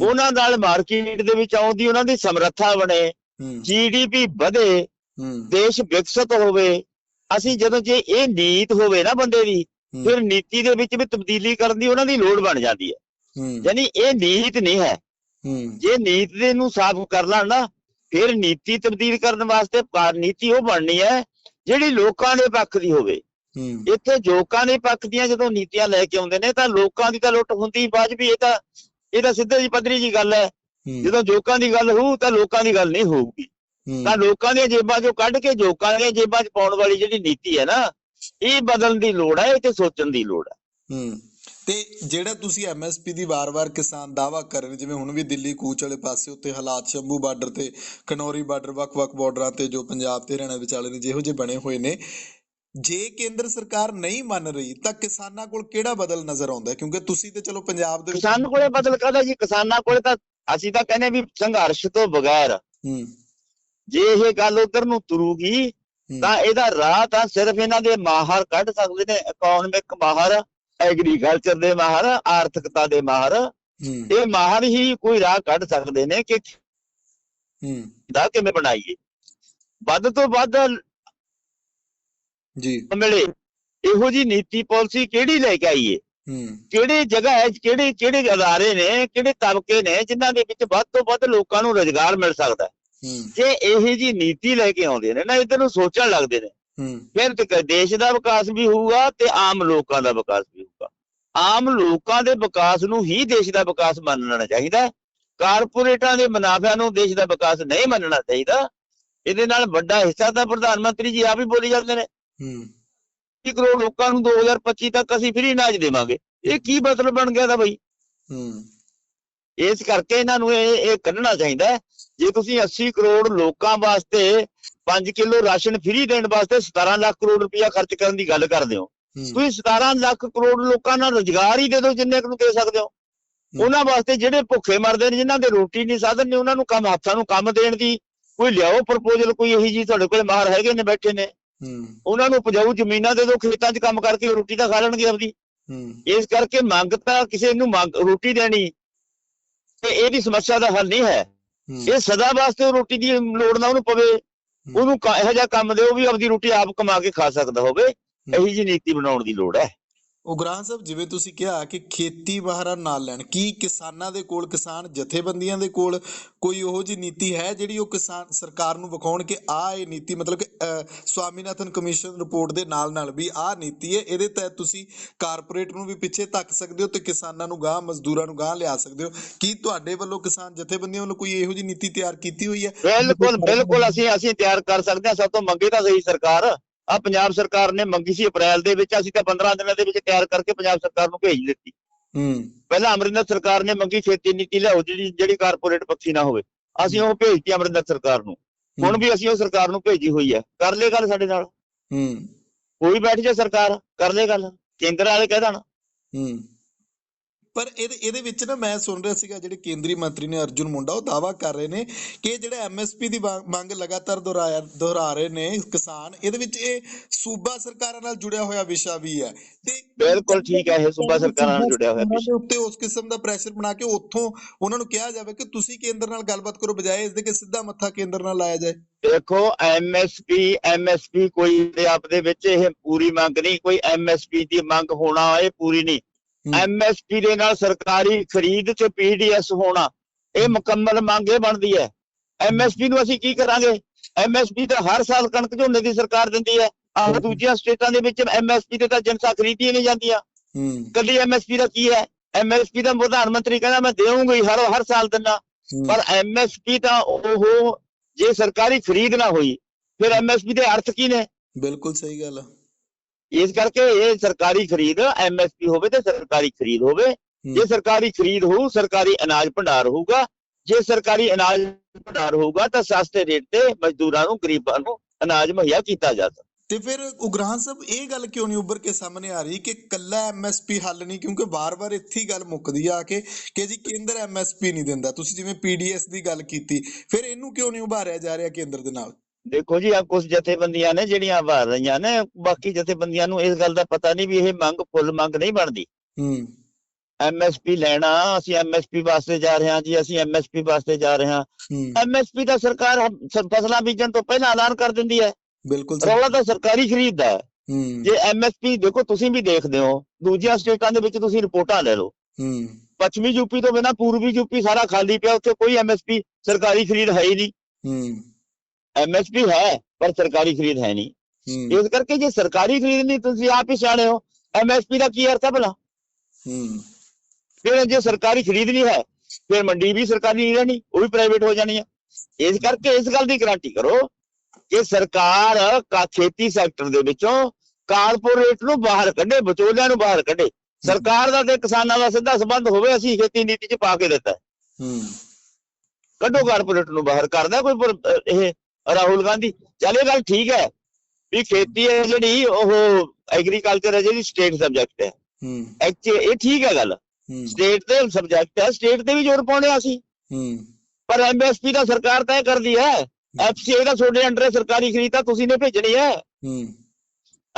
ਉਹਨਾਂ ਨਾਲ ਮਾਰਕੀਟ ਦੇ ਵਿੱਚ ਆਉਣ ਦੀ ਉਹਨਾਂ ਦੀ ਸਮਰੱਥਾ ਬਣੇ ਜੀਡੀਪੀ ਵਧੇ ਦੇਸ਼ ਵਿਕਸਿਤ ਹੋਵੇ ਅਸੀਂ ਜਦੋਂ ਜੇ ਇਹ ਨੀਤ ਹੋਵੇ ਨਾ ਬੰਦੇ ਦੀ ਫਿਰ ਨੀਤੀ ਦੇ ਵਿੱਚ ਵੀ ਤਬਦੀਲੀ ਕਰਨ ਦੀ ਉਹਨਾਂ ਦੀ ਲੋੜ ਬਣ ਜਾਂਦੀ ਹੈ। ਯਾਨੀ ਇਹ ਨੀਤ ਨਹੀਂ ਹੈ। ਹੂੰ। ਜੇ ਨੀਤ ਦੇ ਨੂੰ ਸਾਫ਼ ਕਰ ਲੈਣ ਨਾ ਫਿਰ ਨੀਤੀ ਤਬਦੀਲ ਕਰਨ ਵਾਸਤੇ ਨੀਤੀ ਉਹ ਬਣਨੀ ਹੈ ਜਿਹੜੀ ਲੋਕਾਂ ਦੇ ਪੱਖ ਦੀ ਹੋਵੇ। ਇੱਥੇ ਲੋਕਾਂ ਦੇ ਪੱਖ ਦੀਆਂ ਜਦੋਂ ਨੀਤੀਆਂ ਲੈ ਕੇ ਆਉਂਦੇ ਨੇ ਤਾਂ ਲੋਕਾਂ ਦੀ ਤਾਂ ਲੁੱਟ ਹੁੰਦੀ ਬਾਅਦ ਵੀ ਇਹ ਤਾਂ ਇਹ ਤਾਂ ਸਿੱਧੇ ਜੀ ਪੱਧਰੀ ਜੀ ਗੱਲ ਹੈ। ਜਦੋਂ ਲੋਕਾਂ ਦੀ ਗੱਲ ਹੋਊ ਤਾਂ ਲੋਕਾਂ ਦੀ ਗੱਲ ਨਹੀਂ ਹੋਊਗੀ। ਤਾਂ ਲੋਕਾਂ ਦੀਆਂ ਜੇਬਾਂ ਚੋਂ ਕੱਢ ਕੇ ਲੋਕਾਂ ਦੀਆਂ ਜੇਬਾਂ 'ਚ ਪਾਉਣ ਵਾਲੀ ਜਿਹੜੀ ਨੀਤੀ ਹੈ ਨਾ ਇਹ ਬਦਲਣ ਦੀ ਲੋੜ ਹੈ ਇਹ ਤੇ ਸੋਚਣ ਦੀ ਲੋੜ ਹੂੰ। ਤੇ ਜਿਹੜਾ ਤੁਸੀਂ ਐਮਐਸਪੀ ਦੀ ਵਾਰ-ਵਾਰ ਕਿਸਾਨ ਦਾਵਾ ਕਰ ਰਹੇ ਜਿਵੇਂ ਹੁਣ ਵੀ ਦਿੱਲੀ ਕੂਚ ਵਾਲੇ ਪਾਸੇ ਉੱਤੇ ਹਾਲਾਤ ਸ਼ੰਭੂ ਬਾਰਡਰ ਤੇ ਖਨੌਰੀ ਬਾਰਡਰ ਵੱਖ-ਵੱਖ ਬਾਰਡਰਾਂ ਤੇ ਜੋ ਪੰਜਾਬ ਤੇ ਹਰਿਆਣਾ ਵਿਚਾਲੇ ਨੇ ਜਿਹੋ ਜਿਹੇ ਬਣੇ ਹੋਏ ਨੇ ਜੇ ਕੇਂਦਰ ਸਰਕਾਰ ਨਹੀਂ ਮੰਨ ਰਹੀ ਤਾਂ ਕਿਸਾਨਾਂ ਕੋਲ ਕਿਹੜਾ ਬਦਲ ਨਜ਼ਰ ਆਉਂਦਾ? ਕਿਉਂਕਿ ਤੁਸੀਂ ਤੇ ਚਲੋ ਪੰਜਾਬ ਦੇ ਕਿਸਾਨ ਕੋਲੇ ਬਦਲ ਕਾਹਦਾ ਜੀ? ਕਿਸਾਨਾਂ ਕੋਲੇ ਤਾਂ ਅਸੀਂ ਤਾਂ ਕਹਿੰਦੇ ਵੀ ਸੰਘਰਸ਼ ਤੋਂ ਬਗੈਰ। ਹੂੰ। ਜੇ ਇਹ ਗੱਲ ਉਧਰ ਨੂੰ ਤੁਰੂਗੀ ਤਾਂ ਇਹਦਾ ਰਾਹ ਤਾਂ ਸਿਰਫ ਇਹਨਾਂ ਦੇ ਮਾਹਰ ਕੱਢ ਸਕਦੇ ਨੇ ਇਕਨੋਮਿਕ ਮਾਹਰ। ਐਗਰੀਕਲਚਰ ਦੇ ਮਾਹਰ ਆਰਥਿਕਤਾ ਦੇ ਮਾਹਰ ਇਹ ਮਾਹਰ ਹੀ ਕੋਈ ਰਾਹ ਕੱਢ ਸਕਦੇ ਨੇ ਕਿ ਹੂੰ। ਦਾ ਕਿਵੇਂ ਬਣਾਈਏ। ਵੱਧ ਤੋਂ ਵੱਧ ਜੀ। ਮਿਲੇ। ਇਹੋ ਜੀ ਨੀਤੀ ਪਾਲਿਸੀ ਕਿਹੜੀ ਲੈ ਕੇ ਆਈਏ ਹੂੰ। ਕਿਹੜੀ ਜਗ੍ਹਾ ਹੈ ਕਿਹੜੇ ਕਿਹੜੇ ਅਦਾਰੇ ਨੇ ਕਿਹੜੇ ਤਬਕੇ ਨੇ ਜਿਨ੍ਹਾਂ ਦੇ ਵਿੱਚ ਵੱਧ ਤੋਂ ਵੱਧ ਲੋਕਾਂ ਨੂੰ ਰੋਜ਼ਗਾਰ ਮਿਲ ਸਕਦਾ ਜੇ ਇਹੋ ਜੀ ਨੀਤੀ ਲੈ ਕੇ ਆਉਂਦੇ ਨੇ ਨਾ ਇਧਰ ਨੂੰ ਸੋਚਣ ਲੱਗਦੇ ਨੇ ਫਿਰ ਤੇ ਦੇਸ਼ ਦਾ ਵਿਕਾਸ ਵੀ ਹੋਊਗਾ ਤੇ ਆਮ ਲੋਕਾਂ ਦਾ ਵਿਕਾਸ ਵੀ ਹੋਊਗਾ। ਆਮ ਲੋਕਾਂ ਦੇ ਵਿਕਾਸ ਨੂੰ ਹੀ ਦੇਸ਼ ਦਾ ਵਿਕਾਸ ਮੰਨਣਾ ਚਾਹੀਦਾ। ਕਾਰਪੋਰੇਟਾਂ ਦੇ ਮੁਨਾਫਿਆਂ ਨੂੰ ਦੇਸ਼ ਦਾ ਵਿਕਾਸ ਨਹੀਂ ਮੰਨਣਾ ਚਾਹੀਦਾ। ਇਹਦੇ ਨਾਲ ਵੱਡਾ ਹਿੱਸਾ ਤਾਂ ਪ੍ਰਧਾਨ ਮੰਤਰੀ ਜੀ ਆਪ ਹੀ ਬੋਲੀ ਜਾਂਦੇ ਨੇ। ਹੂੰ। 30 ਕਰੋੜ ਲੋਕਾਂ ਨੂੰ 2025 ਤੱਕ ਅਸੀਂ ਫ੍ਰੀ ਇਲਾਜ ਦੇਵਾਂਗੇ। ਇਹ ਕੀ ਮਤਲਬ ਬਣ ਗਿਆ ਦਾ ਬਈ? ਹੂੰ। ਇਸ ਕਰਕੇ ਇਹਨਾਂ ਨੂੰ ਇਹ ਇਹ ਕੱਢਣਾ ਚਾਹੀਦਾ। ਜੇ ਤੁਸੀਂ 80 ਕਰੋੜ ਲੋਕਾਂ ਵਾਸਤੇ 5 ਕਿਲੋ ਰਾਸ਼ਨ ਫ੍ਰੀ ਦੇਣ ਵਾਸਤੇ 17 ਲੱਖ ਕਰੋੜ ਰੁਪਇਆ ਖਰਚ ਕਰਨ ਦੀ ਗੱਲ ਕਰਦੇ ਹੋ। ਤੁਸੀਂ 17 ਲੱਖ ਕਰੋੜ ਲੋਕਾਂ ਨਾਲ ਰੋਜ਼ਗਾਰ ਹੀ ਦੇ ਦਿਓ ਜਿੰਨੇ ਕੁ ਨੂੰ ਦੇ ਸਕਦੇ ਹੋ। ਉਹਨਾਂ ਵਾਸਤੇ ਜਿਹੜੇ ਭੁੱਖੇ ਮਰਦੇ ਨੇ ਜਿਨ੍ਹਾਂ ਦੇ ਰੋਟੀ ਨਹੀਂ ਸਾਧਨ ਨੇ ਉਹਨਾਂ ਨੂੰ ਕੰਮ ਹੱਥਾਂ ਨੂੰ ਕੰਮ ਦੇਣ ਦੀ ਕੋਈ ਲਿਆਓ ਪ੍ਰਪੋਜ਼ਲ ਕੋਈ ਇਹੀ ਜੀ ਤੁਹਾਡੇ ਕੋਲ ਮਾਹਰ ਹੈਗੇ ਨੇ ਬੈਠੇ ਨੇ। ਉਹਨਾਂ ਨੂੰ ਉਪਜਾਊ ਜ਼ਮੀਨਾਂ ਦੇ ਦਿਓ ਖੇਤਾਂ 'ਚ ਕੰਮ ਕਰਕੇ ਰੋਟੀ ਤਾਂ ਖਾ ਲੈਣਗੇ ਆਪਦੀ। ਇਸ ਕਰਕੇ ਮੰਗ ਤਾਂ ਕਿਸੇ ਨੂੰ ਮੰਗ ਰੋਟੀ ਦੇਣੀ ਤੇ ਇਹਦੀ ਸਮੱਸਿਆ ਦਾ ਹੱਲ ਨਹੀਂ ਹੈ। ਇਹ ਸਦਾ ਵਾਸਤੇ ਰੋਟੀ ਦੀ ਲੋੜ ਨਾ ਉਹਨੂੰ ਪਵੇ। ਉਹਨੂੰ ਇਹੋ ਜਿਹਾ ਕੰਮ ਦਿਓ ਵੀ ਆਪਦੀ ਰੋਟੀ ਆਪ ਕਮਾ ਕੇ ਖਾ ਸਕਦਾ ਹੋਵੇ। ਇਹੀ ਜੀ ਨੀਤੀ ਬਣਾਉਣ ਦੀ ਲੋੜ ਹੈ। ਉਗਰਾਹ ਸਾਹਿਬ, ਜਿਵੇਂ ਤੁਸੀਂ ਕਿਹਾ ਕਿ ਖੇਤੀ ਮਾਹਰਾਂ ਨਾਲ ਲੈਣ, ਕੀ ਕਿਸਾਨਾਂ ਦੇ ਕੋਲ, ਕਿਸਾਨ ਜਥੇਬੰਦੀਆਂ ਦੇ ਕੋਲ ਕੋਈ ਉਹੋ ਜੀ ਨੀਤੀ ਹੈ ਜਿਹੜੀ ਉਹ ਕਿਸਾਨ, ਸਰਕਾਰ ਨੂੰ ਵਿਖਾਉਣ ਕਿ ਆਹ ਇਹ ਨੀਤੀ, ਮਤਲਬ ਕਿ ਸਵਾਮੀਨਾਥਨ ਕਮਿਸ਼ਨ ਰਿਪੋਰਟ ਦੇ ਨਾਲ ਨਾਲ ਵੀ ਆਹ ਨੀਤੀ ਹੈ, ਇਹਦੇ ਤਹਿਤ ਤੁਸੀਂ ਕਾਰਪੋਰੇਟ ਨੂੰ ਵੀ ਪਿੱਛੇ ਧੱਕ ਸਕਦੇ ਹੋ ਤੇ ਕਿਸਾਨਾਂ ਨੂੰ ਗਾਂ ਮਜ਼ਦੂਰਾਂ ਨੂੰ ਗਾਂ ਲਿਆ ਸਕਦੇ ਹੋ। ਕੀ ਤੁਹਾਡੇ ਵੱਲੋਂ ਕਿਸਾਨ ਜਥੇਬੰਦੀਆਂ ਵੱਲੋਂ ਕੋਈ ਇਹੋ ਜੀ ਨੀਤੀ ਤਿਆਰ ਕੀਤੀ ਹੋਈ ਹੈ? ਬਿਲਕੁਲ ਬਿਲਕੁਲ, ਅਸੀਂ ਅਸੀਂ ਤਿਆਰ ਕਰ ਸਕਦੇ ਹਾਂ, ਸਭ ਤੋਂ ਮੰਗੇ ਤਾਂ ਸਹੀ ਸਰਕਾਰ। ਆ ਪੰਜਾਬ ਸਰਕਾਰ ਨੇ ਮੰਗੀ ਸੀ ਅਪ੍ਰੈਲ ਦੇ ਵਿੱਚ ਅਸੀਂ ਤਾਂ 15 ਦਿਨਾਂ ਦੇ ਵਿੱਚ ਤਿਆਰ ਕਰਕੇ ਪੰਜਾਬ ਸਰਕਾਰ ਨੂੰ ਭੇਜ ਦਿੱਤੀ। ਹੂੰ। ਪਹਿਲਾਂ ਅਮਰਿੰਦਰ ਸਰਕਾਰ ਨੇ ਮੰਗੀ ਖੇਤੀ ਨੀਤੀ ਲਿਆਓ ਜਿਹੜੀ ਜਿਹੜੀ ਕਾਰਪੋਰੇਟ ਪੱਖੀ ਨਾ ਹੋਵੇ। ਅਸੀਂ ਉਹ ਭੇਜਤੀ ਅਮਰਿੰਦਰ ਸਰਕਾਰ ਨੂੰ। ਹੁਣ ਵੀ ਅਸੀਂ ਉਹ ਸਰਕਾਰ ਨੂੰ ਭੇਜੀ ਹੋਈ ਹੈ ਕਰ ਲੈ ਗੱਲ ਸਾਡੇ ਨਾਲ। ਹੂੰ। ਕੋਈ ਬੈਠ ਜਾ ਸਰਕਾਰ ਕਰ ਲੈ ਗੱਲ। ਕੇਂਦਰ ਵਾਲੇ ਕਹਿ ਦੇਣ। ਹੂੰ। ਪਰ ਇਹਦੇ ਇਹਦੇ ਵਿੱਚ ਨਾ ਮੈਂ ਸੁਣ ਰਿਹਾ ਸੀਗਾ ਜਿਹੜੇ ਕੇਂਦਰੀ ਮੰਤਰੀ ਨੇ ਅਰਜੁਨ ਮੁੰਡਾ ਉਹ ਦਾਵਾ ਕਰ ਰਹੇ ਨੇ ਕਿ ਜਿਹੜਾ ਐਮਐਸਪੀ ਦੀ ਮੰਗ ਲਗਾਤਾਰ ਦੁਹਰਾਇਆ ਦੁਹਰਾ ਰਹੇ ਨੇ ਕਿਸਾਨ ਇਹਦੇ ਵਿੱਚ ਇਹ ਸੂਬਾ ਸਰਕਾਰਾਂ ਨਾਲ ਜੁੜਿਆ ਹੋਇਆ ਵਿਸ਼ਾ ਵੀ ਹੈ। ਤੇ ਬਿਲਕੁਲ ਠੀਕ ਹੈ ਇਹ ਸੂਬਾ ਸਰਕਾਰਾਂ ਨਾਲ ਜੁੜਿਆ ਹੋਇਆ ਵਿਸ਼ਾ। ਉੱਤੇ ਉਸ ਕਿਸਮ ਦਾ ਪ੍ਰੈਸ਼ਰ ਬਣਾ ਕੇ ਉੱਥੋਂ ਉਹਨਾਂ ਨੂੰ ਕਿਹਾ ਜਾਵੇ ਕਿ ਤੁਸੀਂ ਕੇਂਦਰ ਨਾਲ ਗੱਲਬਾਤ ਕਰੋ ਬਜਾਏ ਇਸ ਦੇ ਕਿ ਸਿੱਧਾ ਮੱਥਾ ਕੇਂਦਰ ਨਾਲ ਲਾਇਆ ਜਾਏ। ਦੇਖੋ ਐਮਐਸਪੀ ਐਮਐਸਪੀ ਕੋਈ ਦੇ ਆਪ ਦੇ ਵਿੱਚ ਇਹ ਪੂਰੀ ਮੰਗ ਨਹੀਂ ਕੋਈ ਐਮਐਸਪੀ ਦੀ ਮੰਗ ਹੋਣਾ ਇਹ ਪੂਰੀ ਨਹੀਂ। ਐਮਐਸਪੀ ਦੇ ਨਾਲ ਸਰਕਾਰੀ ਖਰੀਦ ਚ ਪੀਡੀਐਸ ਹੋਣਾ ਇਹ ਮੁਕੰਮਲ ਮੰਗ ਬਣਦੀ ਹੈ। ਐਮਐਸਪੀ ਨੂੰ ਅਸੀਂ ਕੀ ਕਰਾਂਗੇ? ਐਮਐਸਪੀ ਤਾਂ ਹਰ ਸਾਲ ਕਣਕ ਝੋਨੇ ਦੀ ਸਰਕਾਰ ਦਿੰਦੀ ਹੈ। ਆਹ ਦੂਜੀਆਂ ਸਟੇਟਾਂ ਦੇ ਵਿੱਚ ਐਮਐਸਪੀ ਤੇ ਤਾਂ ਜਨਤਾ ਖਰੀਦੀਆਂ ਨਹੀਂ ਜਾਂਦੀਆਂ। ਕੱਲੀ ਐਮਐਸਪੀ ਦਾ ਕੀ ਹੈ? ਐਮਐਸਪੀ ਦਾ ਪ੍ਰਧਾਨ ਮੰਤਰੀ ਕਹਿੰਦਾ ਮੈਂ ਦੇਵਾਂਗਾ ਹੀ ਹਰ ਹਰ ਸਾਲ ਦਿੰਦਾ। ਪਰ ਐਮਐਸਪੀ ਤਾਂ ਉਹ ਜੇ ਸਰਕਾਰੀ ਖਰੀਦ ਨਾ ਹੋਈ ਫਿਰ ਐਮਐਸਪੀ ਦੇ ਅਰਥ ਕੀ ਨੇ? ਬਿਲਕੁਲ ਸਹੀ ਗੱਲ ਆ। ਇਸ ਕਰਕੇ ਇਹ ਸਰਕਾਰੀ ਖਰੀਦ ਐਮਐਸਪੀ ਹੋਵੇ ਤੇ ਸਰਕਾਰੀ ਖਰੀਦ ਹੋਵੇ। ਜੇ ਸਰਕਾਰੀ ਖਰੀਦ ਹੋਊ ਸਰਕਾਰੀ ਅਨਾਜ ਭੰਡਾਰ ਹੋਊਗਾ। ਜੇ ਸਰਕਾਰੀ ਅਨਾਜ ਭੰਡਾਰ ਹੋਊਗਾ ਤਾਂ ਸਸਤੇ ਰੇਟ ਤੇ ਮਜ਼ਦੂਰਾਂ ਨੂੰ ਗਰੀਬਾਂ ਨੂੰ ਅਨਾਜ ਮੁਹੱਈਆ ਕੀਤਾ ਜਾ ਸਕਦਾ। ਤੇ ਫਿਰ ਉਗਰਾਹਾਂ ਸਾਹਿਬ ਇਹ ਗੱਲ ਕਿਉਂ ਨਹੀਂ ਉੱਭਰ ਕੇ ਸਾਹਮਣੇ ਆ ਰਹੀ ਕਿ ਕੱਲਾ ਐਮਐਸਪੀ ਹੱਲ ਨਹੀਂ? ਕਿਉਂਕਿ ਵਾਰ-ਵਾਰ ਇੱਥੇ ਹੀ ਗੱਲ ਮੁੱਕਦੀ ਆ ਕਿ ਕਿ ਜੀ ਕੇਂਦਰ ਐਮਐਸਪੀ ਨਹੀਂ ਦਿੰਦਾ। ਤੁਸੀਂ ਜਿਵੇਂ ਪੀਡੀਐਸ ਦੀ ਗੱਲ ਕੀਤੀ ਫਿਰ ਇਹਨੂੰ ਕਿਉਂ ਨਹੀਂ ਉਭਾਰਿਆ ਜਾ ਰਿਹਾ ਕੇਂਦਰ ਦੇ ਨਾਲ? ਦੇਖੋ ਜੀ ਆ ਕੁਝ ਜਥੇਬੰਦੀਆਂ ਨੇ ਜਿਹੜੀਆਂ ਵਾਰ ਰਹੀਆਂ ਨੇ ਬਾਕੀ ਜਥੇਬੰਦੀਆਂ ਨੂੰ ਇਸ ਗੱਲ ਦਾ ਪਤਾ ਨਹੀਂ ਵੀ ਇਹ ਮੰਗ ਫੁੱਲ ਮੰਗ ਨਹੀਂ ਬਣਦੀ। ਹੂੰ। ਐਮਐਸਪੀ ਲੈਣਾ ਅਸੀਂ ਐਮਐਸਪੀ ਵਾਸਤੇ ਜਾ ਰਹੇ ਹਾਂ ਜੀ ਅਸੀਂ ਐਮਐਸਪੀ ਵਾਸਤੇ ਜਾ ਰਹੇ ਹਾਂ। ਐਮਐਸਪੀ ਤਾਂ ਸਰਕਾਰ ਫਸਲਾਂ ਬੀਜਣ ਤੋਂ ਪਹਿਲਾਂ ਐਲਾਨ ਕਰ ਦਿੰਦੀ ਹੈ। ਬਿਲਕੁਲ ਰੌਲਾ ਤਾਂ ਸਰਕਾਰੀ ਖਰੀਦ ਦਾ ਹੈ। ਹੂੰ। ਜੇ ਐਮਐਸਪੀ ਦੇਖੋ ਤੁਸੀਂ ਵੀ ਦੇਖਦੇ ਹੋ ਦੂਜੀਆਂ ਸਟੇਟਾਂ ਦੇ ਵਿੱਚ ਤੁਸੀਂ ਰਿਪੋਰਟਾਂ ਲੈ ਲਓ। ਹੂੰ। ਪੱਛਮੀ ਯੂਪੀ ਤੋਂ ਬਿਨਾਂ ਪੂਰਬੀ ਯੂਪੀ ਸਾਰਾ ਖਾਲੀ ਪਿਆ ਉੱਥੇ ਕੋਈ ਐਮਐਸਪੀ ਸਰਕਾਰੀ ਖਰੀਦ ਹੈ ਹੀ ਨਹੀਂ। ਹੂੰ। ਐਮਐਸਪੀ ਹੈ ਪਰ ਸਰਕਾਰੀ ਖਰੀਦ ਹੈ ਨਹੀਂ। ਇਸ ਕਰਕੇ ਜੇ ਸਰਕਾਰੀ ਖਰੀਦ ਨਹੀਂ ਤੁਸੀਂ ਆਪ ਹੀ ਸਿਆਣੇ ਹੋ। ਐਮਐਸਪੀ ਦਾ ਕੀ ਅਰਥ ਹੈ ਭਲਾ? ਹੂੰ। ਫਿਰ ਜੇ ਸਰਕਾਰੀ ਖਰੀਦ ਨਹੀਂ ਹੈ ਫਿਰ ਮੰਡੀ ਵੀ ਸਰਕਾਰੀ ਨਹੀਂ ਰਹਿਣੀ ਉਹ ਵੀ ਪ੍ਰਾਈਵੇਟ ਹੋ ਜਾਣੀ ਹੈ। ਇਸ ਕਰਕੇ ਇਸ ਗੱਲ ਦੀ ਗਾਰੰਟੀ ਕਰੋ ਕਿ ਸਰਕਾਰ ਕਾ ਖੇਤੀ ਸੈਕਟਰ ਦੇ ਵਿੱਚੋਂ ਕਾਰਪੋਰੇਟ ਨੂੰ ਬਾਹਰ ਕੱਢੇ ਵਿਚੋਲਿਆਂ ਨੂੰ ਬਾਹਰ ਕੱਢੇ। ਸਰਕਾਰ ਦਾ ਤੇ ਕਿਸਾਨਾਂ ਦਾ ਸਿੱਧਾ ਸੰਬੰਧ ਹੋਵੇ ਅਸੀਂ ਖੇਤੀ ਨੀਤੀ 'ਚ ਪਾ ਕੇ ਦਿੱਤਾ। ਹੈ। ਕੱਢੋ ਕਾਰਪੋਰੇਟ ਨੂੰ ਬਾਹਰ ਕਰਦਾ ਕੋਈ ਇਹ ਰਾਹੁਲ ਗਾਂਧੀ। ਚੱਲ ਇਹ ਗੱਲ ਠੀਕ ਹੈ ਵੀ ਖੇਤੀ ਹੈ ਜਿਹੜੀ ਉਹ ਐਗਰੀਕਲਚਰ ਹੈ ਜਿਹੜੀ ਸਟੇਟ ਸਬਜੈਕਟ ਹੈ। ਹੂੰ। ਇਹ ਠੀਕ ਹੈ ਗੱਲ। ਸਟੇਟ ਤੇ ਸਬਜੈਕਟ ਹੈ ਸਟੇਟ ਤੇ ਵੀ ਜ਼ੋਰ ਪਾਉਣੇ ਆ ਅਸੀਂ। ਹੂੰ। ਪਰ ਐਮਐਸਪੀ ਤਾਂ ਸਰਕਾਰ ਤੈਅ ਕਰਦੀ ਹੈ। ਐਫਸੀਏ ਦਾ ਤੁਹਾਡੇ ਅੰਡਰ ਸਰਕਾਰੀ ਖਰੀਦ ਤਾਂ ਤੁਸੀਂ ਨੇ ਭੇਜਣੀ ਹੈ। ਹੂੰ।